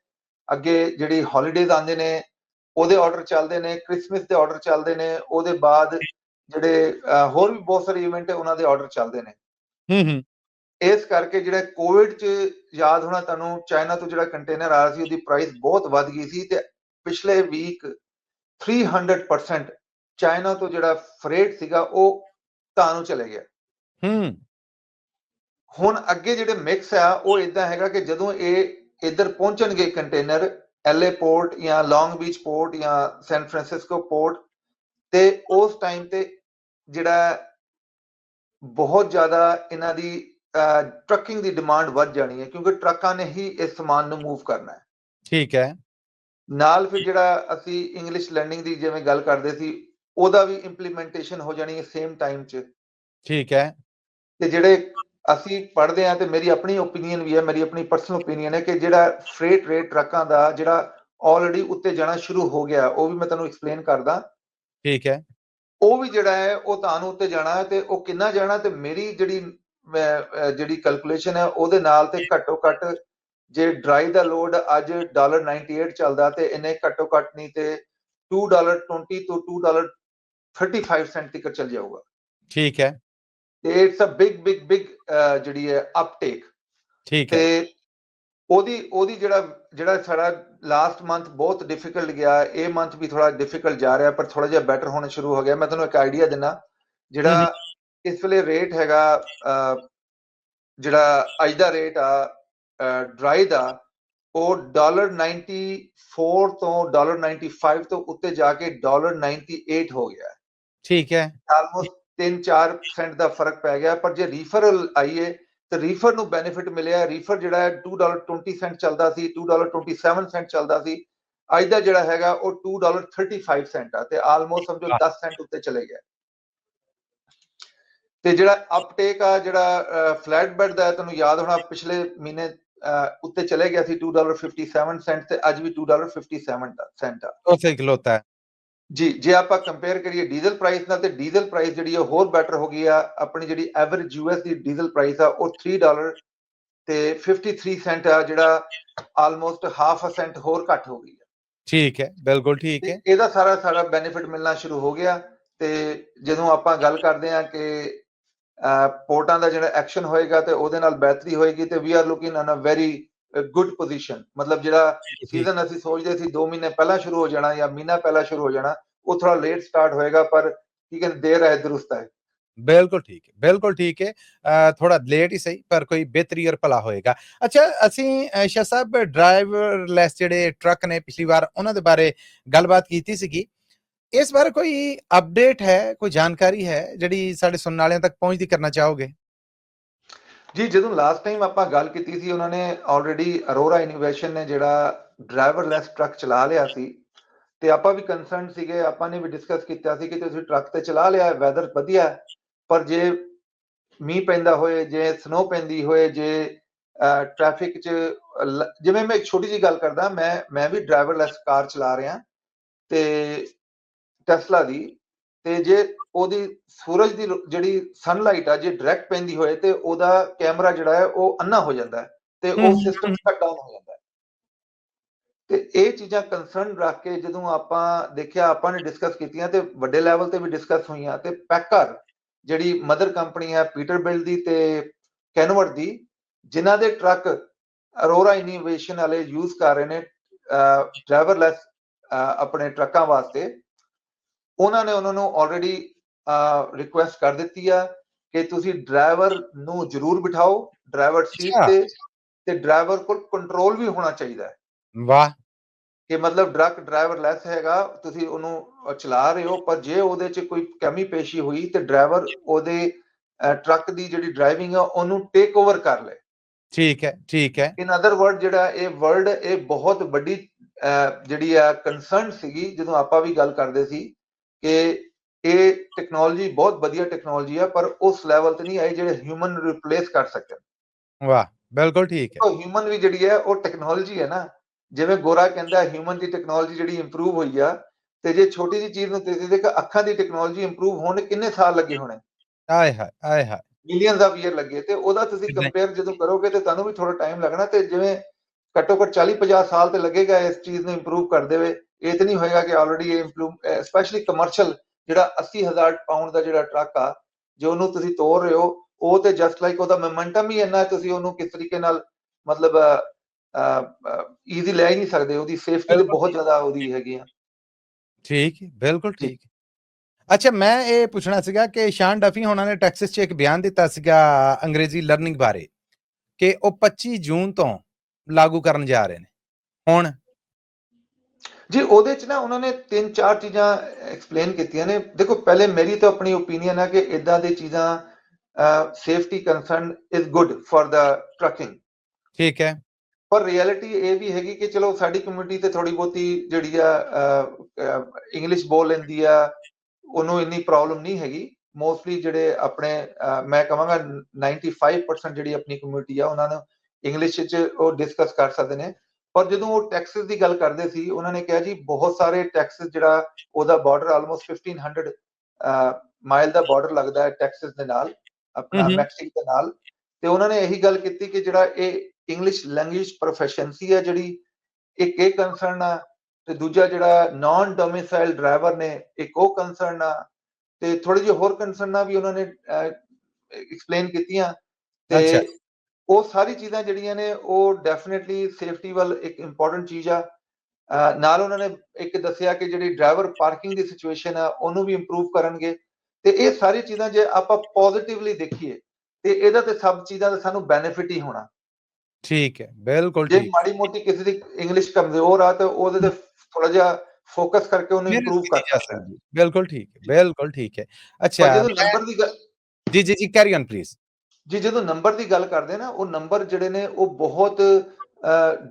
ਅੱਗੇ ਜਿਹੜੀ ਹੌਲੀਡੇਜ਼ ਆਉਂਦੇ ਨੇ ਉਹਦੇ ਆਰਡਰ ਚੱਲਦੇ ਨੇ ਕ੍ਰਿਸਮਸ ਦੇ ਆਰਡਰ ਚੱਲਦੇ ਨੇ ਉਹਦੇ ਬਾਅਦ ਜਿਹੜੇ ਹੋਰ ਵੀ ਬਹੁਤ ਸਾਰੇ ਇਵੈਂਟ ਹੈ ਉਹਨਾਂ ਦੇ ਆਰਡਰ ਚੱਲਦੇ ਨੇ। ਹੂੰ ਹੂੰ। ਇਸ ਕਰਕੇ ਜਿਹੜਾ ਕੋਵਿਡ ਚ ਯਾਦ ਹੋਣਾ ਤੁਹਾਨੂੰ ਚਾਈਨਾ ਤੋਂ ਜਿਹੜਾ ਕੰਟੇਨਰ ਆ ਰਿਹਾ ਸੀ ਉਹਦੀ ਪ੍ਰਾਈਸ ਬਹੁਤ ਵੱਧ ਗਈ ਸੀ ਤੇ ਪਿਛਲੇ ਵੀਕ 300% ਚਾਈਨਾ ਤੋਂ ਜਿਹੜਾ ਫਰੇਟ ਸੀਗਾ ਉਹ ਤਾਂ ਨੂੰ ਚਲੇ ਗਿਆ। ਹੂੰ। ਹੁਣ ਅੱਗੇ ਜਿਹੜੇ ਮਿਕਸ ਆ ਉਹ ਇਦਾਂ ਹੈਗਾ ਕਿ ਜਦੋਂ ਇਹ ਇੱਧਰ ਪਹੁੰਚਣਗੇ ਕੰਟੇਨਰ ਐਲਏ ਪੋਰਟ ਜਾਂ ਲੌਂਗ ਬੀਚ ਪੋਰਟ ਜਾਂ ਸੈਨ ਫਰਾਂਸਿਸਕੋ ਪੋਰਟ ਤੇ ਉਸ ਟਾਈਮ ਤੇ ਜਿਹੜਾ ਬਹੁਤ ਜ਼ਿਆਦਾ ਇਹਨਾਂ ਦੀ ਟਰੱਕਿੰਗ ਦੀ ਡਿਮਾਂਡ ਵੱਧ ਜਾਣੀ ਹੈ ਕਿਉਂਕਿ ਟਰੱਕਾਂ ਨੇ ਹੀ ਇਸ ਸਮਾਨ ਨੂੰ ਮੂਵ ਕਰਨਾ ਹੈ। ਠੀਕ ਹੈ। ਨਾਲ ਫਿਰ ਜਿਹੜਾ ਅਸੀਂ ਇੰਗਲਿਸ਼ ਲਰਨਿੰਗ ਦੀ ਜਿਵੇਂ ਗੱਲ ਕਰਦੇ ਸੀ ਉਹਦਾ ਵੀ ਇੰਪਲੀਮੈਂਟੇਸ਼ਨ ਹੋ ਜਾਣੀ ਹੈ ਸੇਮ ਟਾਈਮ 'ਚ। ਠੀਕ ਹੈ। ਤੇ ਜਿਹੜੇ ਅਸੀਂ ਪੜ੍ਹਦੇ ਆ ਤੇ ਮੇਰੀ ਆਪਣੀ ਓਪੀਨੀਅਨ ਵੀ ਹੈ ਮੇਰੀ ਆਪਣੀ ਪਰਸਨਲ ਓਪੀਨੀਅਨ ਹੈ ਕਿ ਜਿਹੜਾ ਫਰੇਟ ਰੇਟ ਟਰੱਕਾਂ ਦਾ ਜਿਹੜਾ ਆਲਰੇਡੀ ਉੱਤੇ ਜਾਣਾ ਸ਼ੁਰੂ ਹੋ ਗਿਆ ਉਹ ਵੀ ਮੈਂ ਤੁਹਾਨੂੰ ਐਕਸਪਲੇਨ ਕਰਦਾ। ਠੀਕ ਹੈ। ਉਹ ਵੀ ਜਿਹੜਾ ਹੈ ਉਹ ਤੁਹਾਨੂੰ ਉੱਤੇ ਜਾਣਾ ਹੈ ਤੇ ਉਹ ਕਿੰਨਾ ਜਾਣਾ ਤੇ ਮੇਰੀ ਜਿਹੜੀ ਜਿਹੜੀ ਕੈਲਕੂਲੇਸ਼ਨ ਹੈ ਉਹਦੇ ਨਾਲ ਤੇ ਘੱਟੋ ਘੱਟ ਜੇ ਡਰਾਈ ਦਾ ਲੋਡ ਅੱਜ ਡਾਲਰ 98 ਚੱਲਦਾ ਤੇ ਇਹਨੇ ਘੱਟੋ ਘੱਟ ਨਹੀਂ ਤੇ 2 ਡਾਲਰ 20 ਤੋਂ 2 ਡਾਲਰ 35 ਸੈਂਟ ਤੱਕ ਚੱਲ ਜਾਊਗਾ। ਠੀਕ ਹੈ। It's a big big big ਜਿਹੜੀ ਹੈ ਅਪਟੇਕ ਠੀਕ ਹੈ। ਤੇ ਉਹਦੀ ਉਹਦੀ ਜਿਹੜਾ ਜਿਹੜਾ ਸਾਡਾ ਲਾਸਟ ਮੰਥ ਬਹੁਤ ਡਿਫਿਕਲਟ ਗਿਆ ਇਹ ਮੰਥ ਵੀ ਥੋੜਾ ਡਿਫਿਕਲਟ ਜਾ ਰਿਹਾ ਪਰ ਥੋੜਾ ਜਿਹਾ ਬੈਟਰ ਹੋਣਾ ਸ਼ੁਰੂ ਹੋ ਗਿਆ। ਮੈਂ ਤੁਹਾਨੂੰ ਇੱਕ ਆਈਡੀਆ ਦਿੰਨਾ ਜਿਹੜਾ ਇਸ ਵੇਲੇ ਰੇਟ ਹੈਗਾ ਜਿਹੜਾ ਅੱਜ ਦਾ ਰੇਟ ਆ ਡਰਾਈ ਦਾ ਉਹ ਡਾਲਰ 94 ਤੋਂ ਡਾਲਰ 95 ਤੋਂ ਉੱਤੇ ਜਾ ਕੇ ਡਾਲਰ 98 ਹੋ ਗਿਆ। ਠੀਕ ਹੈ। ਆਲਮੋਸਟ 3-4% ਦਾ ਫ਼ਰਕ ਪੈ ਗਿਆ ਪਰ ਜੇ ਰੀਫਰਲ ਆਈਏ ਤੇ ਰੀਫਰ ਨੂੰ ਬੈਨੀਫਿਟ ਮਿਲਿਆ। ਰੀਫਰ ਜਿਹੜਾ ਹੈ 2.20 ਸੈਂਟ ਚੱਲਦਾ ਸੀ 2.27 ਸੈਂਟ ਚੱਲਦਾ ਸੀ। ਅੱਜ ਦਾ ਜਿਹੜਾ ਹੈਗਾ ਉਹ 2.35 ਸੈਂਟ ਆ ਤੇ ਆਲਮੋਸਟ ਸਮਝੋ 10 ਸੈਂਟ ਉੱਤੇ ਚਲੇ ਗਿਆ। ਤੇ ਜਿਹੜਾ ਅਪਟੇਕ ਆ ਜਿਹੜਾ ਫਲੈਟ ਬੈਡ ਦਾ ਤੁਹਾਨੂੰ ਯਾਦ ਹੋਣਾ ਪਿਛਲੇ ਮਹੀਨੇ ਉੱਤੇ ਚਲੇ ਗਿਆ ਸੀ 2.57 ਸੈਂਟ ਤੇ ਅੱਜ ਵੀ 2.57 ਸੈਂਟ ਆ। ਉਹ ਸਹੀ ਖਲੋਤਾ ਹੈ। ਜੀ ਜੇ ਆਪਾਂ ਕੰਪੇਅਰ ਕਰੀਏ ਡੀਜ਼ਲ ਪ੍ਰਾਈਸ ਨਾਲ ਤੇ ਡੀਜ਼ਲ ਪ੍ਰਾਈਸ ਜਿਹੜੀ ਆ ਹੋਰ ਬੈਟਰ ਹੋ ਗਈ ਆ। ਆਪਣੀ ਜਿਹੜੀ ਐਵਰੇਜ ਯੂਐਸ ਦੀ ਡੀਜ਼ਲ ਪ੍ਰਾਈਸ ਆ ਉਹ 3 ਡਾਲਰ ਤੇ 53 ਸੈਂਟ ਆ ਜਿਹੜਾ ਆਲਮੋਸਟ ਹਾਫ ਅ ਸੈਂਟ ਹੋਰ ਘੱਟ ਹੋ ਗਈ ਆ। ਠੀਕ ਹੈ ਬਿਲਕੁਲ ਠੀਕ ਹੈ। ਇਹਦਾ ਸਾਰਾ ਸਾਰਾ ਬੈਨੀਫਿਟ ਮਿਲਣਾ ਸ਼ੁਰੂ ਹੋ ਗਿਆ। ਤੇ ਜਦੋਂ ਆਪਾਂ ਗੱਲ ਕਰਦੇ ਆ ਕਿ ਪੋਰਟਾਂ ਦਾ ਜਿਹੜਾ ਐਕਸ਼ਨ ਹੋਏਗਾ ਤੇ ਉਹਦੇ ਨਾਲ ਬਿਹਤਰੀ ਹੋਏਗੀ ਤੇ we are looking on a very good position ਮਤਲਬ ਜਿਹੜਾ ਸੀਜ਼ਨ ਅਸੀਂ ਸੋਚਦੇ ਸੀ 2 ਮਹੀਨੇ ਪਹਿਲਾਂ ਸ਼ੁਰੂ ਹੋ ਜਾਣਾ ਜਾਂ ਮਹੀਨਾ ਪਹਿਲਾਂ ਸ਼ੁਰੂ ਹੋ ਜਾਣਾ ਉਹ ਥੋੜਾ ਲੇਟ ਸਟਾਰਟ ਹੋਏਗਾ ਪਰ ਕੀ ਕਹਿੰਦੇ ਦੇਰ ਹੈ ਦਰੁਸਤ ਹੈ ਬਿਲਕੁਲ ਠੀਕ ਹੈ ਬਿਲਕੁਲ ਠੀਕ ਹੈ ਅ, ਥੋੜਾ ਲੇਟ ਹੀ ਸਹੀ ਪਰ ਕੋਈ ਬਿਹਤਰੀ ਔਰ ਭਲਾ ਹੋਏਗਾ ਅੱਛਾ ਅਸੀਂ ਅ, ਸ਼ਾਹ ਸਾਹਿਬ ਡਰਾਈਵਰਲੈਸ ਜਿਹੜੇ ਟਰੱਕ ਨੇ ਪਿਛਲੀ ਵਾਰ ਉਹਨਾਂ ਦੇ ਬਾਰੇ ਗੱਲਬਾਤ ਕੀਤੀ ਸੀਗੀ ਇਸ ਬਾਰੇ ਕੋਈ ਅਪਡੇਟ ਹੈ ਕੋਈ ਜਾਣਕਾਰੀ ਹੈ ਜਿਹੜੀ ਸਾਡੇ ਸੁਣਨ ਵਾਲਿਆਂ ਤੱਕ ਪਹੁੰਚਦੀ ਕਰਨਾ ਚਾਹੋਗੇ ਜੀ, ਜਦੋਂ ਲਾਸਟ ਟਾਈਮ ਆਪਾਂ ਗੱਲ ਕੀਤੀ ਸੀ, ਉਹਨਾਂ ਨੇ ਆਲਰੇਡੀ ਅਰੋਰਾ ਇਨੋਵੇਸ਼ਨ ਨੇ ਜਿਹੜਾ ਡਰਾਈਵਰਲੈਸ ਟਰੱਕ ਚਲਾ ਲਿਆ ਸੀ, ਤੇ ਆਪਾਂ ਵੀ ਕੰਸਰਨ ਸੀਗੇ, ਆਪਾਂ ਨੇ ਵੀ ਡਿਸਕਸ ਕੀਤਾ ਸੀ ਕਿ ਤੁਸੀਂ ਟਰੱਕ ਤੇ ਚਲਾ ਲਿਆ ਵੈਦਰ ਵਧੀਆ ਪਰ ਜੇ ਮੀਂਹ ਪੈਂਦਾ ਹੋਏ, ਜੇ ਸਨੋ ਪੈਂਦੀ ਹੋਏ, ਜੇ ਟ੍ਰੈਫਿਕ 'ਚ ਜਿਵੇਂ ਮੈਂ ਇੱਕ ਛੋਟੀ ਜੀ ਗੱਲ ਕਰਦਾ, ਮੈਂ ਮੈਂ ਵੀ ਡਰਾਈਵਰਲੈਸ ਕਾਰ ਚਲਾ ਰਿਹਾ, ਤੇ ਟੈਸਲਾ ਦੀ ਤੇ ਜੇ ਉਹਦੀ ਸੂਰਜ ਦੀ ਜਿਹੜੀ ਸਨਲਾਈਟ ਆ ਜੇ ਡਾਇਰੈਕਟ ਪੈਂਦੀ ਹੋਏ ਤੇ ਉਹਦਾ ਕੈਮਰਾ ਜਿਹੜਾ ਹੈ ਉਹ ਅੰਨਾ ਹੋ ਜਾਂਦਾ ਹੈ ਤੇ ਉਹ ਸਿਸਟਮ ਸ਼ਟ ਡਾਊਨ ਹੋ। ਜਾਂਦਾ ਹੈ। ਤੇ ਇਹ ਚੀਜ਼ਾਂ ਕੰਸਰਨ ਰੱਖ ਕੇ ਜਦੋਂ ਆਪਾਂ ਦੇਖਿਆ ਆਪਾਂ ਨੇ ਡਿਸਕਸ ਕੀਤੀਆਂ ਤੇ ਵੱਡੇ ਲੈਵਲ ਤੇ ਵੀ ਡਿਸਕਸ ਹੋਈਆਂ ਤੇ ਪੈਕਰ ਜਿਹੜੀ ਮਦਰ ਕੰਪਨੀ ਹੈ ਪੀਟਰਬਿਲਟ ਦੀ ਤੇ ਕੈਨਵਰਟ ਦੀ ਜਿਨ੍ਹਾਂ ਦੇ ਟਰੱਕ ਅਰੋਰਾ ਇਨੋਵੇਸ਼ਨ ਵਾਲੇ ਯੂਜ਼ ਕਰ ਰਹੇ ਨੇ ਡਰਾਈਵਰਲੈਸ ਆਪਣੇ ਟਰੱਕਾਂ ਵਾਸਤੇ ਉਹਨਾਂ ਨੇ ਉਹਨਾਂ ਨੂੰ ਆਲਰੇਡੀ ਰਿਕੁਐਸਟ ਕਰ ਦਿੱਤੀ ਆ ਕਿ ਤੁਸੀਂ ਡਰਾਈਵਰ ਨੂੰ ਜ਼ਰੂਰ ਬਿਠਾਓ ਡਰਾਈਵਰ ਸੀਟ। ਤੇ ਤੇ ਡਰਾਈਵਰ ਕੋਲ ਕੰਟਰੋਲ ਵੀ ਹੋਣਾ ਚਾਹੀਦਾ ਹੈ। ਵਾਹ। ਕਿ ਮਤਲਬ ਡਰੱਗ ਡਰਾਈਵਰ ਲੈਸ ਹੈਗਾ ਤੁਸੀਂ ਉਹਨੂੰ ਚਲਾ ਰਹੇ ਹੋ ਪਰ ਜੇ ਉਹਦੇ 'ਚ ਕੋਈ ਕਮੀ ਪੇਸ਼ੀ ਹੋਈ ਤੇ ਡਰਾਈਵਰ ਉਹਦੇ ਟਰੱਕ ਦੀ ਜਿਹੜੀ ਡਰਾਈਵਿੰਗ ਆ ਉਹਨੂੰ ਟੇਕ ਓਵਰ ਕਰ ਲੇ ਠੀਕ ਹੈ ਠੀਕ ਹੈ। ਇਨ ਅਦਰ ਵਰਡ ਜਿਹੜਾ ਇਹ ਵਰਡ ਇਹ ਬਹੁਤ ਵੱਡੀ ਜਿਹੜੀ ਆ ਕੰਸਰਨ ਸੀਗੀ ਜਦੋਂ ਆਪਾਂ ਵੀ ਗੱਲ ਕਰਦੇ ਸੀ ਕਿ ਇਹ ਟੈਕਨੋਲੋਜੀ ਬਹੁਤ ਵਧੀਆ ਟੈਕਨੋਲੋਜੀ ਆ ਪਰ ਉਸ ਲੈਵਲ ਤੇ ਨਹੀਂ ਆਈ ਜਿਹੜੇ ਹਿਊਮਨ ਰਿਪਲੇਸ ਕਰ ਸਕਣ। ਵਾਹ ਬਿਲਕੁਲ ਠੀਕ ਹੈ। ਉਹ ਹਿਊਮਨ ਵੀ ਜਿਹੜੀ ਹੈ ਉਹ ਟੈਕਨੋਲੋਜੀ ਹੈ ਨਾ। ਜਿਵੇਂ ਗੋਰਾ ਕਹਿੰਦਾ ਹਿਊਮਨ ਦੀ ਟੈਕਨੋਲੋਜੀ ਜਿਹੜੀ ਇੰਪਰੂਵ ਹੋਈ ਆ ਤੇ ਜੇ ਛੋਟੀ ਜਿਹੀ ਚੀਜ਼ ਨੂੰ ਤੁਸੀਂ ਦੇਖ ਅੱਖਾਂ ਦੀ ਟੈਕਨੋਲੋਜੀ ਇੰਪਰੂਵ ਹੋਣ ਕਿੰਨੇ ਸਾਲ ਲੱਗੇ ਹੋਣੇ? ਆਏ ਹਾਏ ਆਏ ਹਾਏ। ਮਿਲੀਅਨਸ ਆਫ ਈਅਰ ਲੱਗੇ ਤੇ ਉਹਦਾ ਤੁਸੀਂ. ਕੰਪੇਅਰ ਜਦੋਂ ਕਰੋਗੇ ਤੇ ਤੁਹਾਨੂੰ ਵੀ ਥੋੜਾ ਟਾਈਮ ਲੱਗਣਾ ਤੇ ਜਿਵੇਂ ਘੱਟੋ ਘੱਟ 40 50 ਸਾਲ ਤੇ ਲੱਗੇਗਾ ਇਸ ਚੀਜ਼ ਨੂੰ ਇੰਪਰੂਵ ਕਰਦੇ ਹੋਏ ਇਹ ਤੇ ਨਹੀਂ ਹੋਏਗਾ ਕਿ ਆਲਰੇਡੀ ਇਹ ਇੰਪਰੂਵ ਸਪੈਸ਼ਲੀ ਕਮਰਸ਼ੀਅਲ ਜਿਹੜਾ 80000 ਪਾਉਂਡ ਦਾ ਜਿਹੜਾ ਟਰੱਕ ਆ ਜੋ ਉਹਨੂੰ ਤੁਸੀਂ ਤੋਰ ਰਹੇ ਹੋ ਉਹ ਤੇ ਜਸਟ ਲਾਈਕ ਉਹਦਾ ਮੋਮੈਂਟਮ ਹੀ ਇੰਨਾ ਤੁਸੀਂ ਉਹਨੂੰ ਕਿਸ ਤਰੀਕੇ ਨਾਲ ਮਤਲਬ ਈਜ਼ੀ ਲੈ ਹੀ ਨਹੀਂ ਸਕਦੇ ਉਹਦੀ ਸੇਫਟੀ ਤੇ ਬਹੁਤ। ਜ਼ਿਆਦਾ ਉਹਦੀ ਹੈਗੀ ਆ ਠੀਕ ਹੈ ਬਿਲਕੁਲ। ਠੀਕ ਅੱਛਾ ਮੈਂ ਇਹ ਪੁੱਛਣਾ ਸੀਗਾ ਕਿ ਸ਼ਾਨ ਡਫੀ ਹੋਣਾ ਨੇ ਟੈਕਸਸ 'ਚ ਇੱਕ ਬਿਆਨ ਦਿੱਤਾ ਸੀਗਾ ਅੰਗਰੇਜ਼ੀ ਲਰਨਿੰਗ ਬਾਰੇ ਕਿ ਉਹ 25 ਜੂਨ ਤੋਂ ਲਾਗੂ ਕਰਨ ਜਾ ਰਹੇ ਨੇ। ਹੁਣ ਜੀ ਉਹਦੇ ਚ ਨਾ ਉਹਨਾਂ ਨੇ ਤਿੰਨ ਚਾਰ ਚੀਜ਼ਾਂ ਐਕਸਪਲੇਨ ਕੀਤੀਆਂ ਨੇ। ਦੇਖੋ ਪਹਿਲੇ ਮੇਰੀ ਤਾਂ ਆਪਣੀ ਓਪੀਨੀਅਨ ਹੈ ਕਿ ਇਦਾਂ ਦੀ ਚੀਜ਼ਾਂ safety concern is good for the trucking ਠੀਕ ਹੈ। ਪਰ ਰਿਐਲਿਟੀ ਇਹ ਵੀ ਹੈਗੀ ਕਿ ਚਲੋ ਸਾਡੀ ਕਮਿਊਨਿਟੀ ਤੇ ਥੋੜੀ ਬਹੁਤੀ ਜਿਹੜੀ ਆ ਇੰਗਲਿਸ਼ ਬੋਲ ਲੈਂਦੀ ਆ ਉਹਨੂੰ ਇੰਨੀ ਪ੍ਰੋਬਲਮ ਨਹੀਂ ਹੈਗੀ। ਮੋਸਟਲੀ ਜਿਹੜੇ ਆਪਣੇ ਮੈਂ ਕਹਾਂਗਾ 95% ਜਿਹੜੀ ਆਪਣੀ ਕਮਿਊਨਿਟੀ ਆ ਉਹਨਾਂ ਨੂੰ ਇੰਗਲਿਸ਼ ਵਿੱਚ ਉਹ ਡਿਸਕਸ ਕਰ ਸਕਦੇ ਨੇ ਪਰ ਜਦੋਂ ਉਹ ਟੈਕਸਸ ਦੀ ਗੱਲ ਕਰਦੇ ਸੀ ਉਹਨਾਂ ਨੇ ਕਿਹਾ ਜੀ ਬਹੁਤ ਸਾਰੇ ਟੈਕਸਸ ਜਿਹੜਾ ਉਹਦਾ ਬਾਰਡਰ ਆਲਮੋਸਟ 1500 ਮਾਈਲ ਦਾ ਬਾਰਡਰ ਲੱਗਦਾ ਹੈ ਟੈਕਸਸ ਦੇ ਨਾਲ ਆਪਣਾ। ਮੈਕਸੀਕੋ ਦੇ ਨਾਲ ਤੇ ਉਹਨਾਂ ਨੇ ਇਹੀ ਗੱਲ ਕੀਤੀ ਕਿ ਜਿਹੜਾ ਇਹ ਇੰਗਲਿਸ਼ ਲੈਂਗੁਏਜ ਪ੍ਰੋਫੈਸ਼ਨਸੀ ਹੈ ਜਿਹੜੀ ਇੱਕ ਇਹ ਕੰਸਰਨ ਆ ਤੇ ਦੂਜਾ ਜਿਹੜਾ ਨਾਨ ਡੋਮਿਸਾਈਲ ਡਰਾਈਵਰ ਨੇ ਇੱਕ ਉਹ ਕੰਸਰਨ ਆ ਤੇ ਥੋੜੀ ਜਿਹੀ ਹੋਰ ਕੰਸਰਨਾਂ ਵੀ ਉਹਨਾਂ ਨੇ ਐਕਸਪਲੇਨ ਕੀਤੀਆਂ। ਤੇ ਉਹ ਸਾਰੀ ਚੀਜ਼ਾਂ ਜਿਹੜੀਆਂ ਨੇ ਉਹ ਡੈਫੀਨਿਟਲੀ ਸੇਫਟੀ ਵੱਲ ਇੱਕ ਇੰਪੋਰਟੈਂਟ ਚੀਜ਼ ਆ। ਨਾਲ ਉਹਨਾਂ ਨੇ ਇੱਕ ਦੱਸਿਆ ਕਿ ਜਿਹੜੀ ਡਰਾਈਵਰ ਪਾਰਕਿੰਗ ਦੀ ਸਿਚੁਏਸ਼ਨ ਆ ਉਹਨੂੰ ਵੀ ਇੰਪਰੂਵ ਕਰਨਗੇ। ਤੇ ਇਹ ਸਾਰੀ ਚੀਜ਼ਾਂ ਜੇ ਆਪਾਂ ਪੋਜ਼ਿਟਿਵਲੀ ਦੇਖੀਏ ਤੇ ਇਹਦਾ ਤੇ ਸਭ ਚੀਜ਼ਾਂ ਦਾ ਸਾਨੂੰ ਬੈਨੀਫਿਟ ਹੀ ਹੋਣਾ। ਠੀਕ ਹੈ ਬਿਲਕੁਲ ਜੇ ਠੀਕ। ਮਾੜੀ ਮੋਟੀ ਕਿਸੇ ਦੀ ਇੰਗਲਿਸ਼ ਕਮਜ਼ੋਰ ਆ ਤੇ ਉਹਦੇ ਤੇ ਥੋੜਾ ਜਿਹਾ ਫੋਕਸ ਕਰਕੇ ਉਹਨੂੰ ਇੰਪਰੂਵ ਕਰ ਜਾ ਸਕਦਾ। ਬਿਲਕੁਲ ਠੀਕ ਹੈ ਬਿਲਕੁਲ ਠੀਕ ਹੈ। ਅੱਛਾ ਜਦੋਂ ਮੈਂ- ਨੰਬਰ ਦੀ ਗੱਲ ਜੀ ਜੀ ਜੀ ਕੈਰੀ ਔਨ ਪਲੀਜ਼ ਜੀ, ਜਦੋਂ ਨੰਬਰ ਦੀ ਗੱਲ ਕਰਦੇ ਨਾ, ਉਹ ਨੰਬਰ ਜਿਹੜੇ ਨੇ, ਉਹ ਬਹੁਤ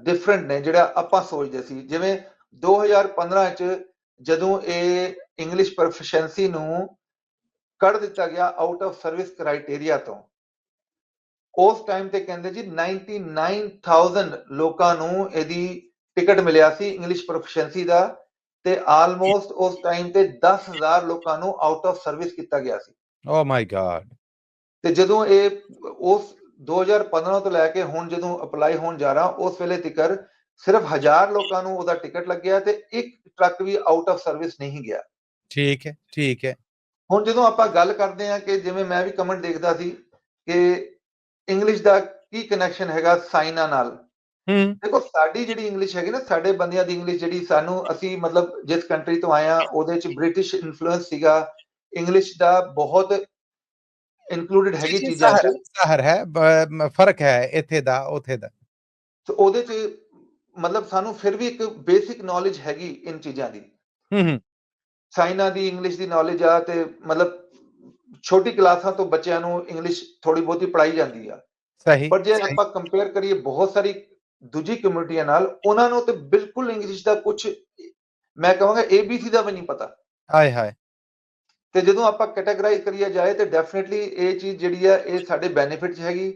ਡਿਫਰੈਂਟ ਨੇ, ਜਿਹੜਾ ਆਪਾਂ ਸੋਚਦੇ ਸੀ। ਜਿਵੇਂ 2015 ਚ ਜਦੋਂ ਇਹ ਇੰਗਲਿਸ਼ ਪ੍ਰੋਫੀਸ਼ੀਐਂਸੀ ਨੂੰ ਕੱਢ ਦਿੱਤਾ ਗਿਆ ਆਊਟ ਆਫ ਸਰਵਿਸ ਕ੍ਰਾਈਟੇਰੀਆ ਤੋਂ, ਉਸ ਟਾਈਮ ਤੇ ਕਹਿੰਦੇ ਜੀ 99000 ਲੋਕਾਂ ਨੂੰ ਇਹਦੀ ਟਿਕਟ ਮਿਲਿਆ ਸੀ ਇੰਗਲਿਸ਼ ਪ੍ਰੋਫੀਸ਼ੀਐਂਸੀ ਦਾ ਤੇ ਆਲਮੋਸਟ ਉਸ ਟਾਈਮ ਤੇ 10000 ਲੋਕਾਂ ਨੂੰ ਆਊਟ ਆਫ ਸਰਵਿਸ ਕੀਤਾ ਗਿਆ ਸੀ। ਓ ਮਾਈ ਗॉड ਤੇ ਜਦੋਂ ਇਹ ਉਸ 2015 ਤੋਂ ਲੈ ਕੇ ਹੁਣ ਜਦੋਂ ਅਪਲਾਈ ਹੋਣ ਜਾ ਰਹਾ ਉਸ ਵੇਲੇ ਤੱਕਰ ਸਿਰਫ 1000 ਲੋਕਾਂ ਨੂੰ ਉਹਦਾ ਟਿਕਟ ਲੱਗਿਆ ਤੇ ਇੱਕ ਟਰੱਕ ਵੀ ਆਊਟ ਆਫ ਸਰਵਿਸ ਨਹੀਂ ਗਿਆ। ਠੀਕ ਹੈ ਠੀਕ ਹੈ। ਹੁਣ ਜਦੋਂ ਆਪਾਂ ਗੱਲ ਕਰਦੇ ਹਾਂ ਕਿ ਜਿਵੇਂ ਮੈਂ ਵੀ ਕਮੈਂਟ ਦੇਖਦਾ ਸੀ ਕਿ ਇੰਗਲਿਸ਼ ਦਾ ਕੀ ਕਨੈਕਸ਼ਨ ਹੈਗਾ ਸਾਈਨਾ ਨਾਲ। ਹੂੰ। ਦੇਖੋ ਸਾਡੀ ਜਿਹੜੀ ਇੰਗਲਿਸ਼ ਹੈਗੀ ਨਾ ਸਾਡੇ ਬੰਦਿਆਂ ਦੀ ਇੰਗਲਿਸ਼ ਜਿਹੜੀ ਸਾਨੂੰ ਅਸੀਂ ਮਤਲਬ ਜਿਸ ਕੰਟਰੀ ਤੋਂ ਆਏ ਆ ਉਹਦੇ ਚ ਬ੍ਰਿਟਿਸ਼ ਇਨਫਲੂਐਂਸ ਸੀਗਾ। ਇੰਗਲਿਸ਼ ਦਾ ਬਹੁਤ ਇਨਕਲੂਡਡ ਹੈਗੀ ਚੀਜ਼ਾਂ ਚ। ਜ਼ਾਹਰ ਹੈ ਫ਼ਰਕ ਹੈ ਇੱਥੇ ਦਾ ਉੱਥੇ ਦਾ। ਤੇ ਉਹਦੇ ਚ ਮਤਲਬ ਸਾਨੂੰ ਫਿਰ ਵੀ ਇੱਕ ਬੇਸਿਕ ਨੌਲੇਜ ਹੈਗੀ ਇਨ ਚੀਜ਼ਾਂ ਦੀ। ਹੂੰ ਹੂੰ। ਚਾਈਨਾ ਦੀ ਇੰਗਲਿਸ਼ ਦੀ ਨੌਲੇਜ ਆ ਤੇ ਮਤਲਬ ਛੋਟੀ ਕਲਾਸਾਂ ਤੋਂ ਬੱਚਿਆਂ ਨੂੰ ਇੰਗਲਿਸ਼ ਥੋੜੀ ਬਹੁਤੀ ਪੜਾਈ ਜਾਂਦੀ ਆ। ਸਹੀ ਪਰ ਜੇ। ਆਪਾਂ ਕੰਪੇਅਰ ਕਰੀਏ ਬਹੁਤ ਸਾਰੀ ਦੂਜੀ ਕਮਿਊਨਿਟੀਆਂ ਨਾਲ ਉਹਨਾਂ ਨੂੰ ਤੇ ਬਿਲਕੁਲ ਇੰਗਲਿਸ਼ ਦਾ ਕੁਝ ਮੈਂ ਕਹਾਂਗਾ ABC ਦਾ ਵੀ ਨਹੀਂ ਪਤਾ। ਹਾਏ ਹਾਏ। ਤੇ ਜਦੋਂ ਆਪਾਂ ਕੈਟਾਗਰਾਈਜ਼ ਕਰੀਏ ਜਾਏ ਤੇ ਡੈਫੀਨਿਟਲੀ ਇਹ ਚੀਜ਼ ਜਿਹੜੀ ਆ ਇਹ ਸਾਡੇ ਬੈਨੀਫਿਟ 'ਚ ਹੈਗੀ।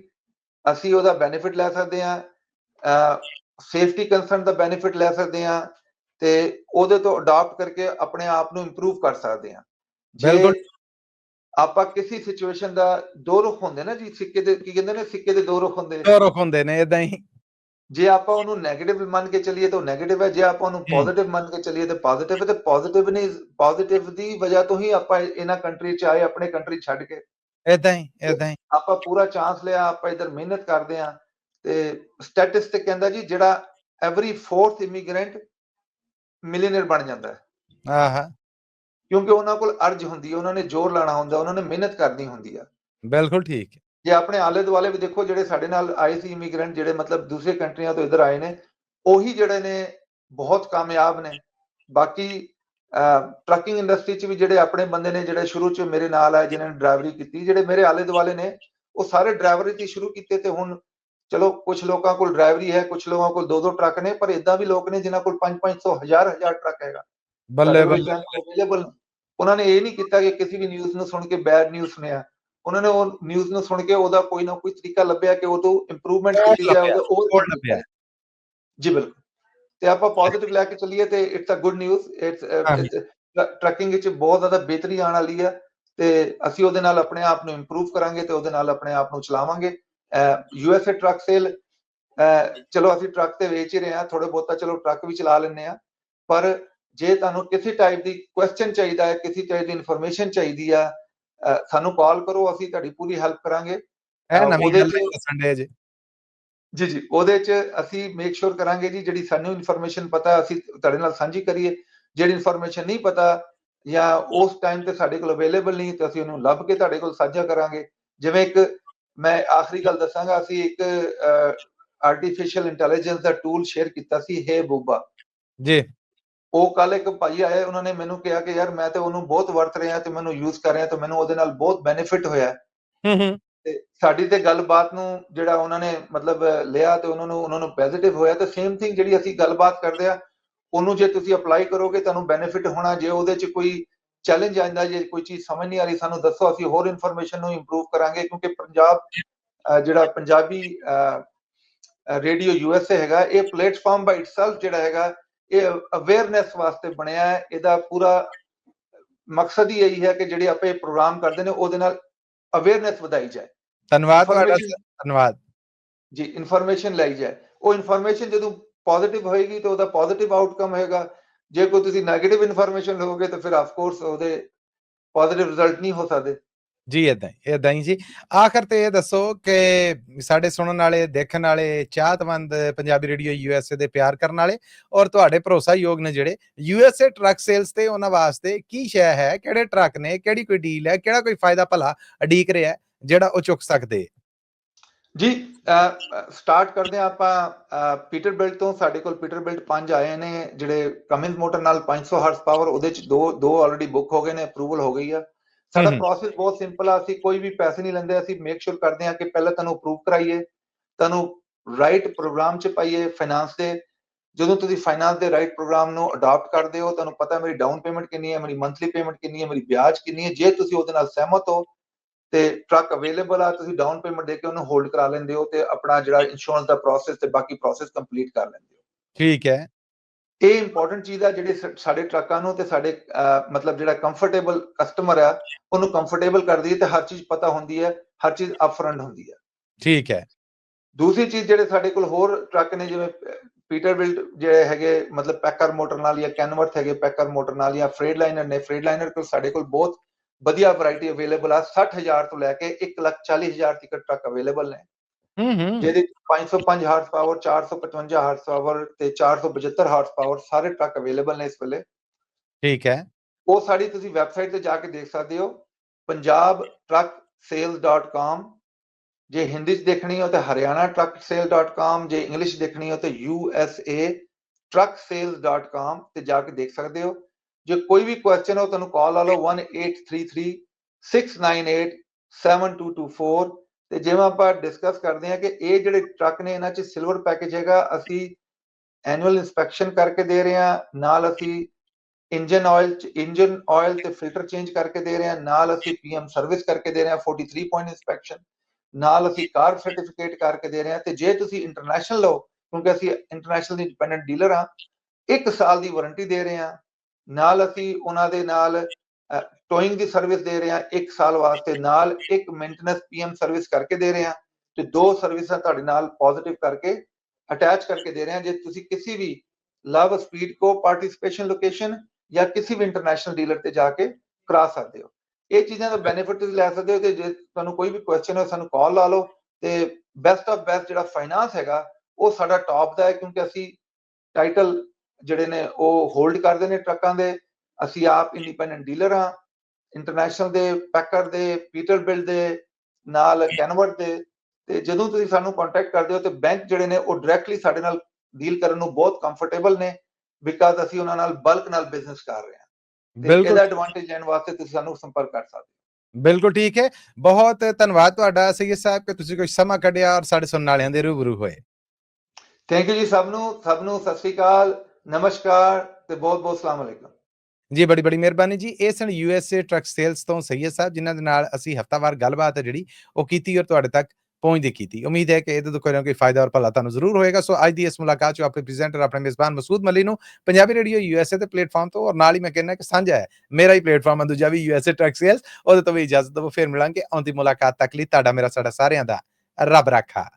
ਅਸੀਂ ਉਹਦਾ ਬੈਨੀਫਿਟ ਲੈ ਸਕਦੇ ਆ ਸੇਫਟੀ ਕੰਸਰਨ ਦਾ ਬੈਨੀਫਿਟ ਲੈ ਸਕਦੇ ਆ ਤੇ ਉਹਦੇ ਤੋਂ ਅਡਾਪਟ ਕਰਕੇ ਆਪਣੇ ਆਪ ਨੂੰ ਇੰਪਰੂਵ ਕਰ ਸਕਦੇ ਆ ਬਿਲਕੁਲ। ਆਪਾਂ ਕਿਸੇ ਸਿਚੁਏਸ਼ਨ ਦਾ ਦੋ ਰੁਖ ਹੁੰਦੇ ਨਾ ਜੀ ਸਿੱਕੇ ਦੇ ਕੀ ਕਹਿੰਦੇ ਨੇ ਸਿੱਕੇ ਦੇ ਦੋ ਰੁਖ ਹੁੰਦੇ ਦੋ ਰੁਖ ਹੁੰਦੇ ਨੇ ਇਦਾਂ ਹੀ। ਜੇ ਆਪਾਂ ਉਹਨੂੰ 네ਗੇਟਿਵ ਮੰਨ ਕੇ ਚੱਲੀਏ ਤਾਂ 네ਗੇਟਿਵ ਹੈ ਜੇ ਆਪਾਂ ਉਹਨੂੰ ਪੋਜ਼ਿਟਿਵ ਮੰਨ ਕੇ ਚੱਲੀਏ ਤਾਂ ਪੋਜ਼ਿਟਿਵ ਹੈ ਤੇ ਪੋਜ਼ਿਟਿਵ ਨੇ ਪੋਜ਼ਿਟਿਵ ਦੀ ਵਜ੍ਹਾ ਤੋਂ ਹੀ ਆਪਾਂ ਇਹਨਾਂ ਕੰਟਰੀ ਚ ਆਏ ਆਪਣੇ ਕੰਟਰੀ ਛੱਡ ਕੇ। ਇਦਾਂ ਹੀ ਇਦਾਂ ਹੀ। ਆਪਾਂ ਪੂਰਾ ਚਾਂਸ ਲਿਆ ਆਪਾਂ ਇਧਰ ਮਿਹਨਤ ਕਰਦੇ ਆ ਤੇ ਸਟੈਟਿਸਟਿਕ ਕਹਿੰਦਾ ਜੀ ਜਿਹੜਾ ਐਵਰੀ ਫੋਰਥ ਇਮੀਗ੍ਰੈਂਟ ਮਿਲੀਅਨਰ ਬਣ ਜਾਂਦਾ ਹੈ। ਆਹਾ। ਕਿਉਂਕਿ ਉਹਨਾਂ ਕੋਲ ਅਰਜ ਹੁੰਦੀ ਹੈ ਉਹਨਾਂ ਨੇ ਜ਼ੋਰ ਲਾਣਾ ਹੁੰਦਾ ਉਹਨਾਂ ਨੇ ਮਿਹਨਤ ਕਰਨੀ ਹੁੰਦੀ ਆ। ਬਿਲਕੁਲ ਠੀਕ ਹੈ। ਜੇ ਆਪਣੇ ਆਲੇ ਦੁਆਲੇ ਵੀ ਦੇਖੋ ਜਿਹੜੇ ਸਾਡੇ ਨਾਲ ਆਏ ਸੀ ਇਮੀਗ੍ਰੈਂਟ ਜਿਹੜੇ ਮਤਲਬ ਦੂਸਰੇ ਕੰਟਰੀਆਂ ਤੋਂ ਇੱਧਰ ਆਏ ਨੇ ਉਹੀ ਜਿਹੜੇ ਨੇ ਬਹੁਤ ਕਾਮਯਾਬ ਨੇ। ਬਾਕੀ ਟਰੱਕਿੰਗ ਇੰਡਸਟਰੀ 'ਚ ਵੀ ਜਿਹੜੇ ਆਪਣੇ ਬੰਦੇ ਨੇ ਜਿਹੜੇ ਸ਼ੁਰੂ 'ਚ ਮੇਰੇ ਨਾਲ ਆਏ ਜਿਨ੍ਹਾਂ ਨੇ ਡਰਾਈਵਰੀ ਕੀਤੀ ਜਿਹੜੇ ਮੇਰੇ ਆਲੇ ਦੁਆਲੇ ਨੇ ਉਹ ਸਾਰੇ ਡਰਾਈਵਰੀ ਹੀ ਸ਼ੁਰੂ ਕੀਤੇ ਤੇ ਹੁਣ ਚਲੋ ਕੁਝ ਲੋਕਾਂ ਕੋਲ ਡਰਾਈਵਰੀ ਹੈ ਕੁਝ ਲੋਕਾਂ ਕੋਲ ਦੋ ਦੋ ਟਰੱਕ ਨੇ ਪਰ ਇਦਾਂ ਵੀ ਲੋਕ ਨੇ ਜਿਨ੍ਹਾਂ ਕੋਲ 5-500 ਹਜ਼ਾਰ ਹਜ਼ਾਰ ਟਰੱਕ ਹੈਗਾ। ਬੱਲੇ ਬੱਲੇ। ਅਵੇਲੇਬਲ ਉਹਨਾਂ ਨੇ ਇਹ ਨਹੀਂ ਕੀਤਾ ਕਿ ਕਿਸੇ ਵੀ ਨਿਊਜ਼ ਨੂੰ ਸੁਣ ਕੇ ਬੈਡ ਨਿਊਜ਼ ਸੁਣਿਆ। ਉਹਨਾਂ ਨੇ ਉਹ ਨਿਊਜ਼ ਨੂੰ ਸੁਣ ਕੇ ਉਹਦਾ ਕੋਈ ਨਾ ਕੋਈ ਤਰੀਕਾ ਲੱਭਿਆ ਕਿ ਉਹ ਤੋਂ ਇੰਪਰੂਵਮੈਂਟ ਕੀਤੀ ਲੱਭਿਆ, ਉਹ ਲੱਭਿਆ। ਜੀ ਬਿਲਕੁਲ ਤੇ ਆਪਾਂ ਪੋਜ਼ਿਟਿਵ ਲੈ ਕੇ ਚੱਲੀਏ ਤੇ ਇਟਸ ਅ ਗੁੱਡ ਨਿਊਜ਼। ਇਟਸ ਟਰੱਕਿੰਗ ਵਿੱਚ ਬਹੁਤ ਜ਼ਿਆਦਾ ਬਿਹਤਰੀ ਆਉਣ ਵਾਲੀ ਹੈ ਤੇ ਅਸੀਂ ਉਹਦੇ ਨਾਲ ਆਪਣੇ ਆਪ ਨੂੰ ਇੰਪਰੂਵ ਕਰਾਂਗੇ ਤੇ ਉਹਦੇ ਨਾਲ ਆਪਣੇ ਆਪ ਨੂੰ ਚਲਾਵਾਂਗੇ U S A truck sale ਚਲੋ ਅਸੀਂ ਟਰੱਕ ਤੇ ਵੇਚ ਹੀ ਰਹੇ ਹਾਂ ਥੋੜੇ ਬਹੁਤਾ ਚਲੋ ਟਰੱਕ ਵੀ ਚਲਾ ਲੈਂਦੇ ਆ ਪਰ ਜੇ ਤੁਹਾਨੂੰ ਕਿਸੇ ਟਾਈਪ ਦੀ ਕੁਐਸਚਨ ਚਾਹੀਦਾ ਹੈ ਕਿਸੇ ਟਾਈਪ ਦੀ ਇਨਫੋਰਮੇਸ਼ਨ ਚਾਹੀਦੀ ਆ ਸਾਨੂੰ ਕਾਲ ਕਰੋ ਅਸੀਂ ਤੁਹਾਡੀ ਪੂਰੀ ਹੈਲਪ ਕਰਾਂਗੇ। ਇਹ ਨਵੀਂ ਗੱਲ ਦੱਸਣ ਦੇ ਜੀ। ਜੀ ਜੀ ਉਹਦੇ ਚ ਅਸੀਂ ਮੇਕ ਸ਼ੋਰ ਕਰਾਂਗੇ ਜੀ ਜਿਹੜੀ ਸਾਨੂੰ ਇਨਫੋਰਮੇਸ਼ਨ ਪਤਾ ਅਸੀਂ ਤੁਹਾਡੇ ਨਾਲ ਸਾਂਝੀ ਕਰੀਏ। ਜਿਹੜੀ ਇਨਫੋਰਮੇਸ਼ਨ ਨਹੀਂ ਪਤਾ ਜਾਂ ਉਸ ਟਾਈਮ ਤੇ ਸਾਡੇ ਕੋਲ ਅਵੇਲੇਬਲ ਨਹੀਂ ਤੇ ਅਸੀਂ ਉਹਨੂੰ ਲੱਭ ਕੇ ਤੁਹਾਡੇ ਕੋਲ ਸਾਂਝਾ ਕਰਾਂਗੇ। ਜਿਵੇਂ ਇੱਕ ਮੈਂ ਆਖਰੀ ਗੱਲ ਦੱਸਾਂਗਾ ਅਸੀਂ ਇੱਕ ਆਰਟੀਫੀਸ਼ੀਅਲ ਇੰਟੈਲੀਜੈਂਸ ਦਾ ਟੂਲ ਸ਼ੇਅਰ ਕੀਤਾ ਸੀ ਹੈ ਬੂਬਾ। ਜੀ। ਉਹ ਕੱਲ ਇੱਕ ਭਾਈ ਆਏ ਉਹਨਾਂ ਨੇ ਮੈਨੂੰ ਕਿਹਾ ਕਿ ਯਾਰ ਮੈਂ ਤੇ ਉਹਨੂੰ ਬਹੁਤ ਵਰਤ ਰਿਹਾ ਤੇ ਮੈਨੂੰ ਯੂਜ਼ ਕਰ ਰਿਹਾ ਤੇ ਮੈਨੂੰ ਉਹਦੇ ਨਾਲ ਬਹੁਤ ਬੈਨੀਫਿਟ ਹੋਇਆ ਹੈ। ਹੂੰ ਤੇ ਸਾਡੀ ਤੇ ਗੱਲਬਾਤ ਨੂੰ ਜਿਹੜਾ ਉਹਨਾਂ ਨੇ ਮਤਲਬ ਲਿਆ ਤੇ ਉਹਨਾਂ ਨੂੰ ਉਹਨਾਂ ਨੂੰ ਪੋਜ਼ਿਟਿਵ ਹੋਇਆ ਤੇ ਸੇਮ ਥਿੰਗ ਜਿਹੜੀ ਅਸੀਂ ਗੱਲਬਾਤ ਕਰਦੇ ਆ ਉਹਨੂੰ ਜੇ ਤੁਸੀਂ ਅਪਲਾਈ ਕਰੋਗੇ ਤੁਹਾਨੂੰ ਬੈਨੀਫਿਟ ਹੋਣਾ ਜੇ ਉਹਦੇ ਚ ਕੋਈ ਚੈਲੰਜ ਆਂਦਾ ਜੇ ਕੋਈ ਚੀਜ਼ ਸਮਝ ਨਹੀਂ ਆ ਰਹੀ ਸਾਨੂੰ ਦੱਸੋ ਅਸੀਂ ਹੋਰ ਇਨਫੋਰਮੇਸ਼ਨ ਨੂੰ ਇੰਪਰੂਵ ਕਰਾਂਗੇ ਕਿਉਂਕਿ ਪੰਜਾਬ ਜਿਹੜਾ ਪੰਜਾਬੀ ਰੇਡੀਓ ਯੂਐਸਏ ਹੈਗਾ ਇਹ ਪਲੇਟਫਾਰਮ ਬਾਈ ਇਟਸੈਲਫ ਜਿਹੜਾ ਹੈਗਾ ਇਹ ਅਵੇਅਰਨੈਸ ਵਾਸਤੇ ਬਣਿਆ ਹੈ ਇਹਦਾ ਪੂਰਾ ਮਕਸਦ ਹੀ ਇਹੀ ਹੈ ਕਿ ਜਿਹੜੇ ਆਪੇ ਪ੍ਰੋਗਰਾਮ ਕਰਦੇ ਨੇ ਉਹਦੇ ਨਾਲ ਅਵੇਅਰਨੈਸ ਵਧਾਈ ਜਾਏ। ਧੰਨਵਾਦ ਤੁਹਾਡਾ ਧੰਨਵਾਦ। ਜੀ ਇਨਫੋਰਮੇਸ਼ਨ ਲਈ ਜਾਏ। ਉਹ ਇਨਫੋਰਮੇਸ਼ਨ ਜਦੋਂ ਪੋਜ਼ਿਟਿਵ ਹੋਏਗੀ ਤਾਂ ਉਹਦਾ ਪੋਜ਼ਿਟਿਵ ਆਊਟਕਮ ਹੋਏਗਾ। ਜੇ ਕੋਈ ਤੁਸੀਂ 네ਗੇਟਿਵ ਇਨਫੋਰਮੇਸ਼ਨ ਲਓਗੇ ਤਾਂ ਫਿਰ ਆਫ ਕੋਰਸ ਉਹਦੇ ਪੋਜ਼ਿਟਿਵ ਰਿਜ਼ਲਟ ਨਹੀਂ ਹੋ ਸਕਦੇ। ਜੀ ਇਦਾਂ ਹੀ ਇਦਾਂ ਹੀ ਜੀ। ਆਖਰ ਤੇ ਇਹ ਦੱਸੋ ਕਿ ਸਾਡੇ ਸੁਣਨ ਵਾਲੇ, ਦੇਖਣ ਵਾਲੇ, ਚਾਹਤਵੰਦ ਪੰਜਾਬੀ ਰੇਡੀਓ ਯੂਐਸਏ ਦੇ ਪਿਆਰ ਕਰਨ ਵਾਲੇ ਔਰ ਤੁਹਾਡੇ ਭਰੋਸਾਯੋਗ ਨੇ ਜਿਹੜੇ ਯੂਐਸਏ ਟਰੱਕ ਸੇਲਸ ਤੇ ਉਹਨਾਂ ਵਾਸਤੇ ਕੀ ਸ਼ੈ ਹੈ, ਕਿਹੜੇ ਟਰੱਕ ਨੇ, ਕਿਹੜੀ ਕੋਈ ਡੀਲ ਹੈ, ਕਿਹੜਾ ਕੋਈ ਫਾਇਦਾ ਭਲਾ ਅਡੀਕ ਰਿਹਾ ਜਿਹੜਾ ਉਹ ਚੁੱਕ ਸਕਦੇ ਜੀ ਸਟਾਰਟ ਕਰਦੇ ਹਾਂ ਆਪਾਂ ਪੀਟਰ ਬਿਲਟ ਤੋਂ। ਸਾਡੇ ਕੋਲ ਪੀਟਰ ਬਿਲਟ ਪੰਜ ਆਏ ਨੇ, ਜਿਹੜੇ ਕਮਿੰਸ ਮੋਟਰ ਨਾਲ 500 ਹਾਰਸ ਪਾਵਰ, ਉਹਦੇ ਚ ਦੋ ਦੋ ਆਲਰੇਡੀ ਬੁੱਕ ਹੋ ਗਏ ਨੇ ਅਪਰੂਵਲ ਹੋ ਗਈ ਆ। ਸਾਡਾ। ਪ੍ਰੋਸੈਸ ਬਹੁਤ ਸਿੰਪਲ ਆ ਅਸੀਂ ਕੋਈ ਵੀ ਪੈਸੇ ਨਹੀਂ ਲੈਂਦੇ ਅਸੀਂ ਮੇਕ ਸ਼ੋਰ ਕਰਦੇ ਹਾਂ ਕਿ ਪਹਿਲਾਂ ਤੁਹਾਨੂੰ ਅਪਰੂਵ ਕਰਾਈਏ ਤੁਹਾਨੂੰ ਰਾਈਟ ਪ੍ਰੋਗਰਾਮ ਚ ਪਾਈਏ ਫਾਈਨਾਂਸ ਦੇ ਜਦੋਂ ਤੁਸੀਂ ਫਾਈਨਾਂਸ ਦੇ ਰਾਈਟ ਪ੍ਰੋਗਰਾਮ ਨੂੰ ਅਡਾਪਟ ਕਰਦੇ ਹੋ ਤੁਹਾਨੂੰ ਪਤਾ ਮੇਰੀ ਡਾਊਨ ਪੇਮੈਂਟ ਕਿੰਨੀ ਹੈ ਮੇਰੀ ਮੰਥਲੀ ਪੇਮੈਂਟ ਕਿੰਨੀ ਹੈ ਮੇਰੀ ਵਿਆਜ ਕਿੰਨੀ ਹੈ ਜੇ ਤੁਸੀਂ ਉਹਦੇ ਨਾਲ ਸਹਿਮਤ ਹੋ ਤੇ ਟਰੱਕ ਅਵੇਲੇਬਲ ਆ ਤੁਸੀਂ ਡਾਊਨ ਪੇਮੈਂਟ ਦੇ ਕੇ ਉਹਨੂੰ ਹੋਲਡ ਕਰਾ ਲੈਂਦੇ ਹੋ ਤੇ ਆਪਣਾ ਜਿਹੜਾ ਇੰਸ਼ੋਰੈਂਸ ਦਾ ਪ੍ਰੋਸੈਸ ਤੇ ਬਾਕੀ ਪ੍ਰੋਸੈਸ ਕੰਪਲੀਟ ਕਰ ਲੈਂਦੇ ਹੋ ਠੀਕ ਹੈ ਇਹ ਇੰਪੋਰਟੈਂਟ ਚੀਜ਼ ਆ ਜਿਹੜੇ ਸਾਡੇ ਟਰੱਕਾਂ ਨੂੰ ਤੇ ਸਾਡੇ ਮਤਲਬ ਜਿਹੜਾ ਕੰਫਰਟੇਬਲ ਕਸਟਮਰ ਆ ਉਹਨੂੰ ਕੰਫਰਟੇਬਲ ਕਰਦੀ ਹੈ ਤੇ ਹਰ ਚੀਜ਼ ਪਤਾ ਹੁੰਦੀ ਹੈ ਹਰ ਚੀਜ਼ ਅਪਫਰੰਟ ਹੁੰਦੀ ਹੈ। ਠੀਕ ਹੈ। ਦੂਸਰੀ ਚੀਜ਼ ਜਿਹੜੇ ਸਾਡੇ ਕੋਲ ਹੋਰ ਟਰੱਕ ਨੇ ਜਿਵੇਂ ਪੀਟਰਬਿਲਟ ਜਿਹੜੇ ਹੈਗੇ ਮਤਲਬ ਪੈਕਰ ਮੋਟਰ ਨਾਲ ਜਾਂ ਕੈਨਵਰਥ ਹੈਗੇ ਪੈਕਰ ਮੋਟਰ ਨਾਲ ਜਾਂ ਫਰੇਡ ਲਾਈਨਰ ਨੇ ਫਰੇਡ ਲਾਈਨਰ ਕੋਲ ਸਾਡੇ ਕੋਲ ਬਹੁਤ ਵਧੀਆ ਵੈਰਾਈਟੀ ਅਵੇਲੇਬਲ ਆ। 60000 ਤੋਂ ਲੈ ਕੇ 140000 ਤੱਕ ਟਰੱਕ ਅਵੇਲੇਬਲ ਨੇ। ਜਿਹਦੇ 'ਚ 505 ਹਾਰਸ ਪਾਵਰ 455 ਹਾਰਸ ਪਾਵਰ ਤੇ 475 ਹਾਰਸ ਪਾਵਰ ਸਾਰੇ ਟਰੱਕ ਅਵੇਲੇਬਲ ਨੇ ਇਸ ਵੇਲੇ। ਠੀਕ ਹੈ। ਉਹ ਸਾਡੀ ਤੁਸੀਂ ਵੈਬਸਾਈਟ ਤੇ ਜਾ ਕੇ ਦੇਖ ਸਕਦੇ ਹੋ। punjabtrucksales.com ਜੇ ਹਿੰਦੀ ਚ ਦੇਖਣੀ ਹੋ ਤਾਂ haryana ਜੇ ਇੰਗਲਿਸ਼ ਦੇਖਣੀ ਹੋ ਤਾਂ usa ਤੇ ਜਾ ਕੇ ਦੇਖ ਸਕਦੇ ਹੋ। ਜੇ ਕੋਈ ਵੀ ਕੁਐਸਚਨ ਹੋ ਤੁਹਾਨੂੰ ਕਾਲ ਲਾ ਲਓ। 1833 698 7224 ਤੇ ਜਿਵੇਂ ਆਪਾਂ ਡਿਸਕਸ ਕਰਦੇ ਹਾਂ ਕਿ ਇਹ ਜਿਹੜੇ ਟਰੱਕ ਨੇ, ਇਹਨਾਂ 'ਚ ਸਿਲਵਰ ਪੈਕੇਜ ਹੈਗਾ, ਅਸੀਂ ਐਨੂਅਲ ਇਨਸਪੈਕਸ਼ਨ ਕਰਕੇ ਦੇ ਰਹੇ ਹਾਂ, ਨਾਲ ਅਸੀਂ ਇੰਜਨ ਆਇਲ ਚ ਇੰਜਨ ਆਇਲ ਤੇ ਫਿਲਟਰ ਚੇਂਜ ਕਰਕੇ ਦੇ ਰਹੇ ਹਾਂ, ਨਾਲ ਅਸੀਂ ਪੀਐਮ ਸਰਵਿਸ ਕਰਕੇ ਦੇ ਰਹੇ ਹਾਂ 43 ਪੁਆਇੰਟ ਇਨਸਪੈਕਸ਼ਨ ਨਾਲ ਅਸੀਂ ਕਾਰ ਸਰਟੀਫਿਕੇਟ ਕਰਕੇ ਦੇ ਰਹੇ ਹਾਂ, ਤੇ ਜੇ ਤੁਸੀਂ ਇੰਟਰਨੈਸ਼ਨਲ ਲਓ, ਕਿਉਂਕਿ ਅਸੀਂ ਇੰਟਰਨੈਸ਼ਨਲ ਦੀ ਡਿਪੈਂਡੈਂਟ ਡੀਲਰ ਹਾਂ, ਇੱਕ ਸਾਲ ਦੀ ਵਾਰੰਟੀ ਦੇ ਰਹੇ ਹਾਂ, ਨਾਲ ਅਸੀਂ ਉਹਨਾਂ ਦੇ ਨਾਲ ਟੋਇੰਗ ਦੀ ਸਰਵਿਸ ਦੇ ਰਹੇ ਹਾਂ, ਇੱਕ ਸਾਲ ਵਾਸਤੇ ਨਾਲ ਇੱਕ ਮੇਨਟੇਨੈਂਸ ਪੀਐਮ ਸਰਵਿਸ ਕਰਕੇ ਦੇ ਰਹੇ ਹਾਂ ਤੇ ਦੋ ਸਰਵਿਸਾਂ ਤੁਹਾਡੇ ਨਾਲ ਪੋਜ਼ਿਟਿਵ ਕਰਕੇ ਅਟੈਚ ਕਰਕੇ ਦੇ ਰਹੇ ਹਾਂ। ਜੇ ਤੁਸੀਂ ਕਿਸੇ ਵੀ love speed co participation location ਜਾਂ ਕਿਸੇ ਵੀ ਇੰਟਰਨੈਸ਼ਨਲ ਡੀਲਰ ਤੇ ਜਾ ਕੇ ਕਰਾ ਸਕਦੇ ਹੋ। ਇਹ ਚੀਜ਼ਾਂ ਦਾ ਬੈਨੀਫਿਟ ਤੁਸੀਂ ਲੈ ਸਕਦੇ ਹੋ ਤੇ ਜੇ ਤੁਹਾਨੂੰ ਕੋਈ ਵੀ ਕੁਐਸਚਨ ਹੋਵੇ ਸਾਨੂੰ ਕਾਲ ਲਾ ਲਓ ਤੇ ਬੈਸਟ ਆਫ ਬੈਸਟ ਜਿਹੜਾ ਫਾਈਨਾਂਸ ਹੈਗਾ, ਉਹ ਸਾਡਾ ਟਾਪ ਦਾ ਹੈ ਕਿਉਂਕਿ ਅਸੀਂ ਟਾਈਟਲ ਜਿਹੜੇ ਨੇ ਉਹ ਹੋਲਡ ਕਰਦੇ ਨੇ ਟਰੱਕਾਂ ਦੇ ਅਸੀਂ ਆਪ ਇੰਡੀਪੈਂਡੈਂਟ ਡੀਲਰ ਹਾਂ ਇੰਟਰਨੈਸ਼ਨਲ ਦੇ ਪੈਕਰ ਦੇ ਪੀਟਰ ਬਿਲਡ ਦੇ ਨਾਲ ਕੈਨਵਰਟ ਦੇ ਤੇ ਜਦੋਂ ਤੁਸੀਂ ਸਾਨੂੰ ਕੰਟੈਕਟ ਕਰਦੇ ਹੋ ਤੇ ਬੈਂਕ ਜਿਹੜੇ ਨੇ ਉਹ ਡਾਇਰੈਕਟਲੀ ਸਾਡੇ ਨਾਲ ਡੀਲ ਕਰਨ ਨੂੰ ਬਹੁਤ ਕੰਫਰਟੇਬਲ ਨੇ ਬਿਕਾਜ਼ ਅਸੀਂ ਉਹਨਾਂ ਨਾਲ ਬਲਕ ਨਾਲ ਬਿਜ਼ਨਸ ਕਰ ਰਹੇ ਹਾਂ। ਬਿਲਕੁਲ। ਇਹਦਾ ਐਡਵਾਂਟੇਜ ਲੈਣ ਵਾਸਤੇ ਤੁਸੀਂ ਸਾਨੂੰ ਸੰਪਰਕ ਕਰ ਸਕਦੇ ਹੋ। ਬਿਲਕੁਲ ਠੀਕ ਹੈ। ਬਹੁਤ ਧੰਨਵਾਦ ਤੁਹਾਡਾ ਸਈਦ ਸਾਹਿਬ ਕਿ ਤੁਸੀਂ ਕੋਈ ਸਮਾਂ ਕੱਢਿਆ ਔਰ ਸਾਡੇ ਸੁਣਨ ਵਾਲਿਆਂ ਦੇ ਰੂਬਰੂ ਹੋਏ। ਥੈਂਕ ਯੂ ਜੀ ਸਭ ਨੂੰ ਸਭ ਨੂੰ ਸਤਿ ਸ਼੍ਰੀ ਅਕਾਲ ਨਮਸਕਾਰ ਤੇ ਬਹੁਤ ਬਹੁਤ ਸਲਾਮ ਅਲੈਕੁਮ। ਜੀ ਬੜੀ ਬੜੀ ਮਿਹਰਬਾਨੀ ਜੀ। ਇਹ ਸਨ ਯੂਐਸਏ ਟਰੱਕ ਸੇਲਸ ਤੋਂ ਸਈਦ ਸਾਹਿਬ, ਜਿਨ੍ਹਾਂ ਦੇ ਨਾਲ ਅਸੀਂ ਹਫਤਾਵਾਰ ਗੱਲਬਾਤ ਹੈ ਜਿਹੜੀ ਉਹ ਕੀਤੀ ਔਰ ਤੁਹਾਡੇ ਤੱਕ ਪਹੁੰਚਦੀ ਕੀਤੀ। ਉਮੀਦ ਹੈ ਕਿ ਇਹਦੇ ਤੋਂ ਕੋਈ ਨਾ ਕੋਈ ਫਾਇਦਾ ਔਰ ਭਲਾ ਤੁਹਾਨੂੰ ਜ਼ਰੂਰ ਹੋਏਗਾ। ਸੋ ਅੱਜ ਦੀ ਇਸ ਮੁਲਾਕਾਤ ਚ ਆਪਣੇ ਪ੍ਰੈਜ਼ੈਂਟਰ ਆਪਣੇ ਮੇਜ਼ਬਾਨ ਮਸੂਦ ਮਲੀ ਨੂੰ ਪੰਜਾਬੀ ਰੇਡੀਓ ਯੂਐਸਏ ਦੇ ਪਲੇਟਫਾਰਮ ਤੋਂ ਔਰ ਨਾਲ ਹੀ ਮੈਂ ਕਹਿੰਦਾ ਕਿ ਸਾਂਝਾ ਹੈ, ਮੇਰਾ ਹੀ ਪਲੇਟਫਾਰਮ ਹੈ, ਦੂਜਾ ਵੀ ਯੂਐਸਏ ਟਰੱਕ ਸੇਲਸ ਉਹਦੇ ਤੋਂ ਵੀ ਇਜਾਜ਼ਤ ਦਿਓ ਫਿਰ ਮਿਲਾਂਗੇ ਆਉਂਦੀ ਮੁਲਾਕਾਤ ਤੱਕ ਲਈ। ਤੁਹਾਡਾ, ਮੇਰਾ, ਸਾਡਾ ਸਾਰਿਆਂ ਦਾ ਰੱਬ ਰਾਖਾ।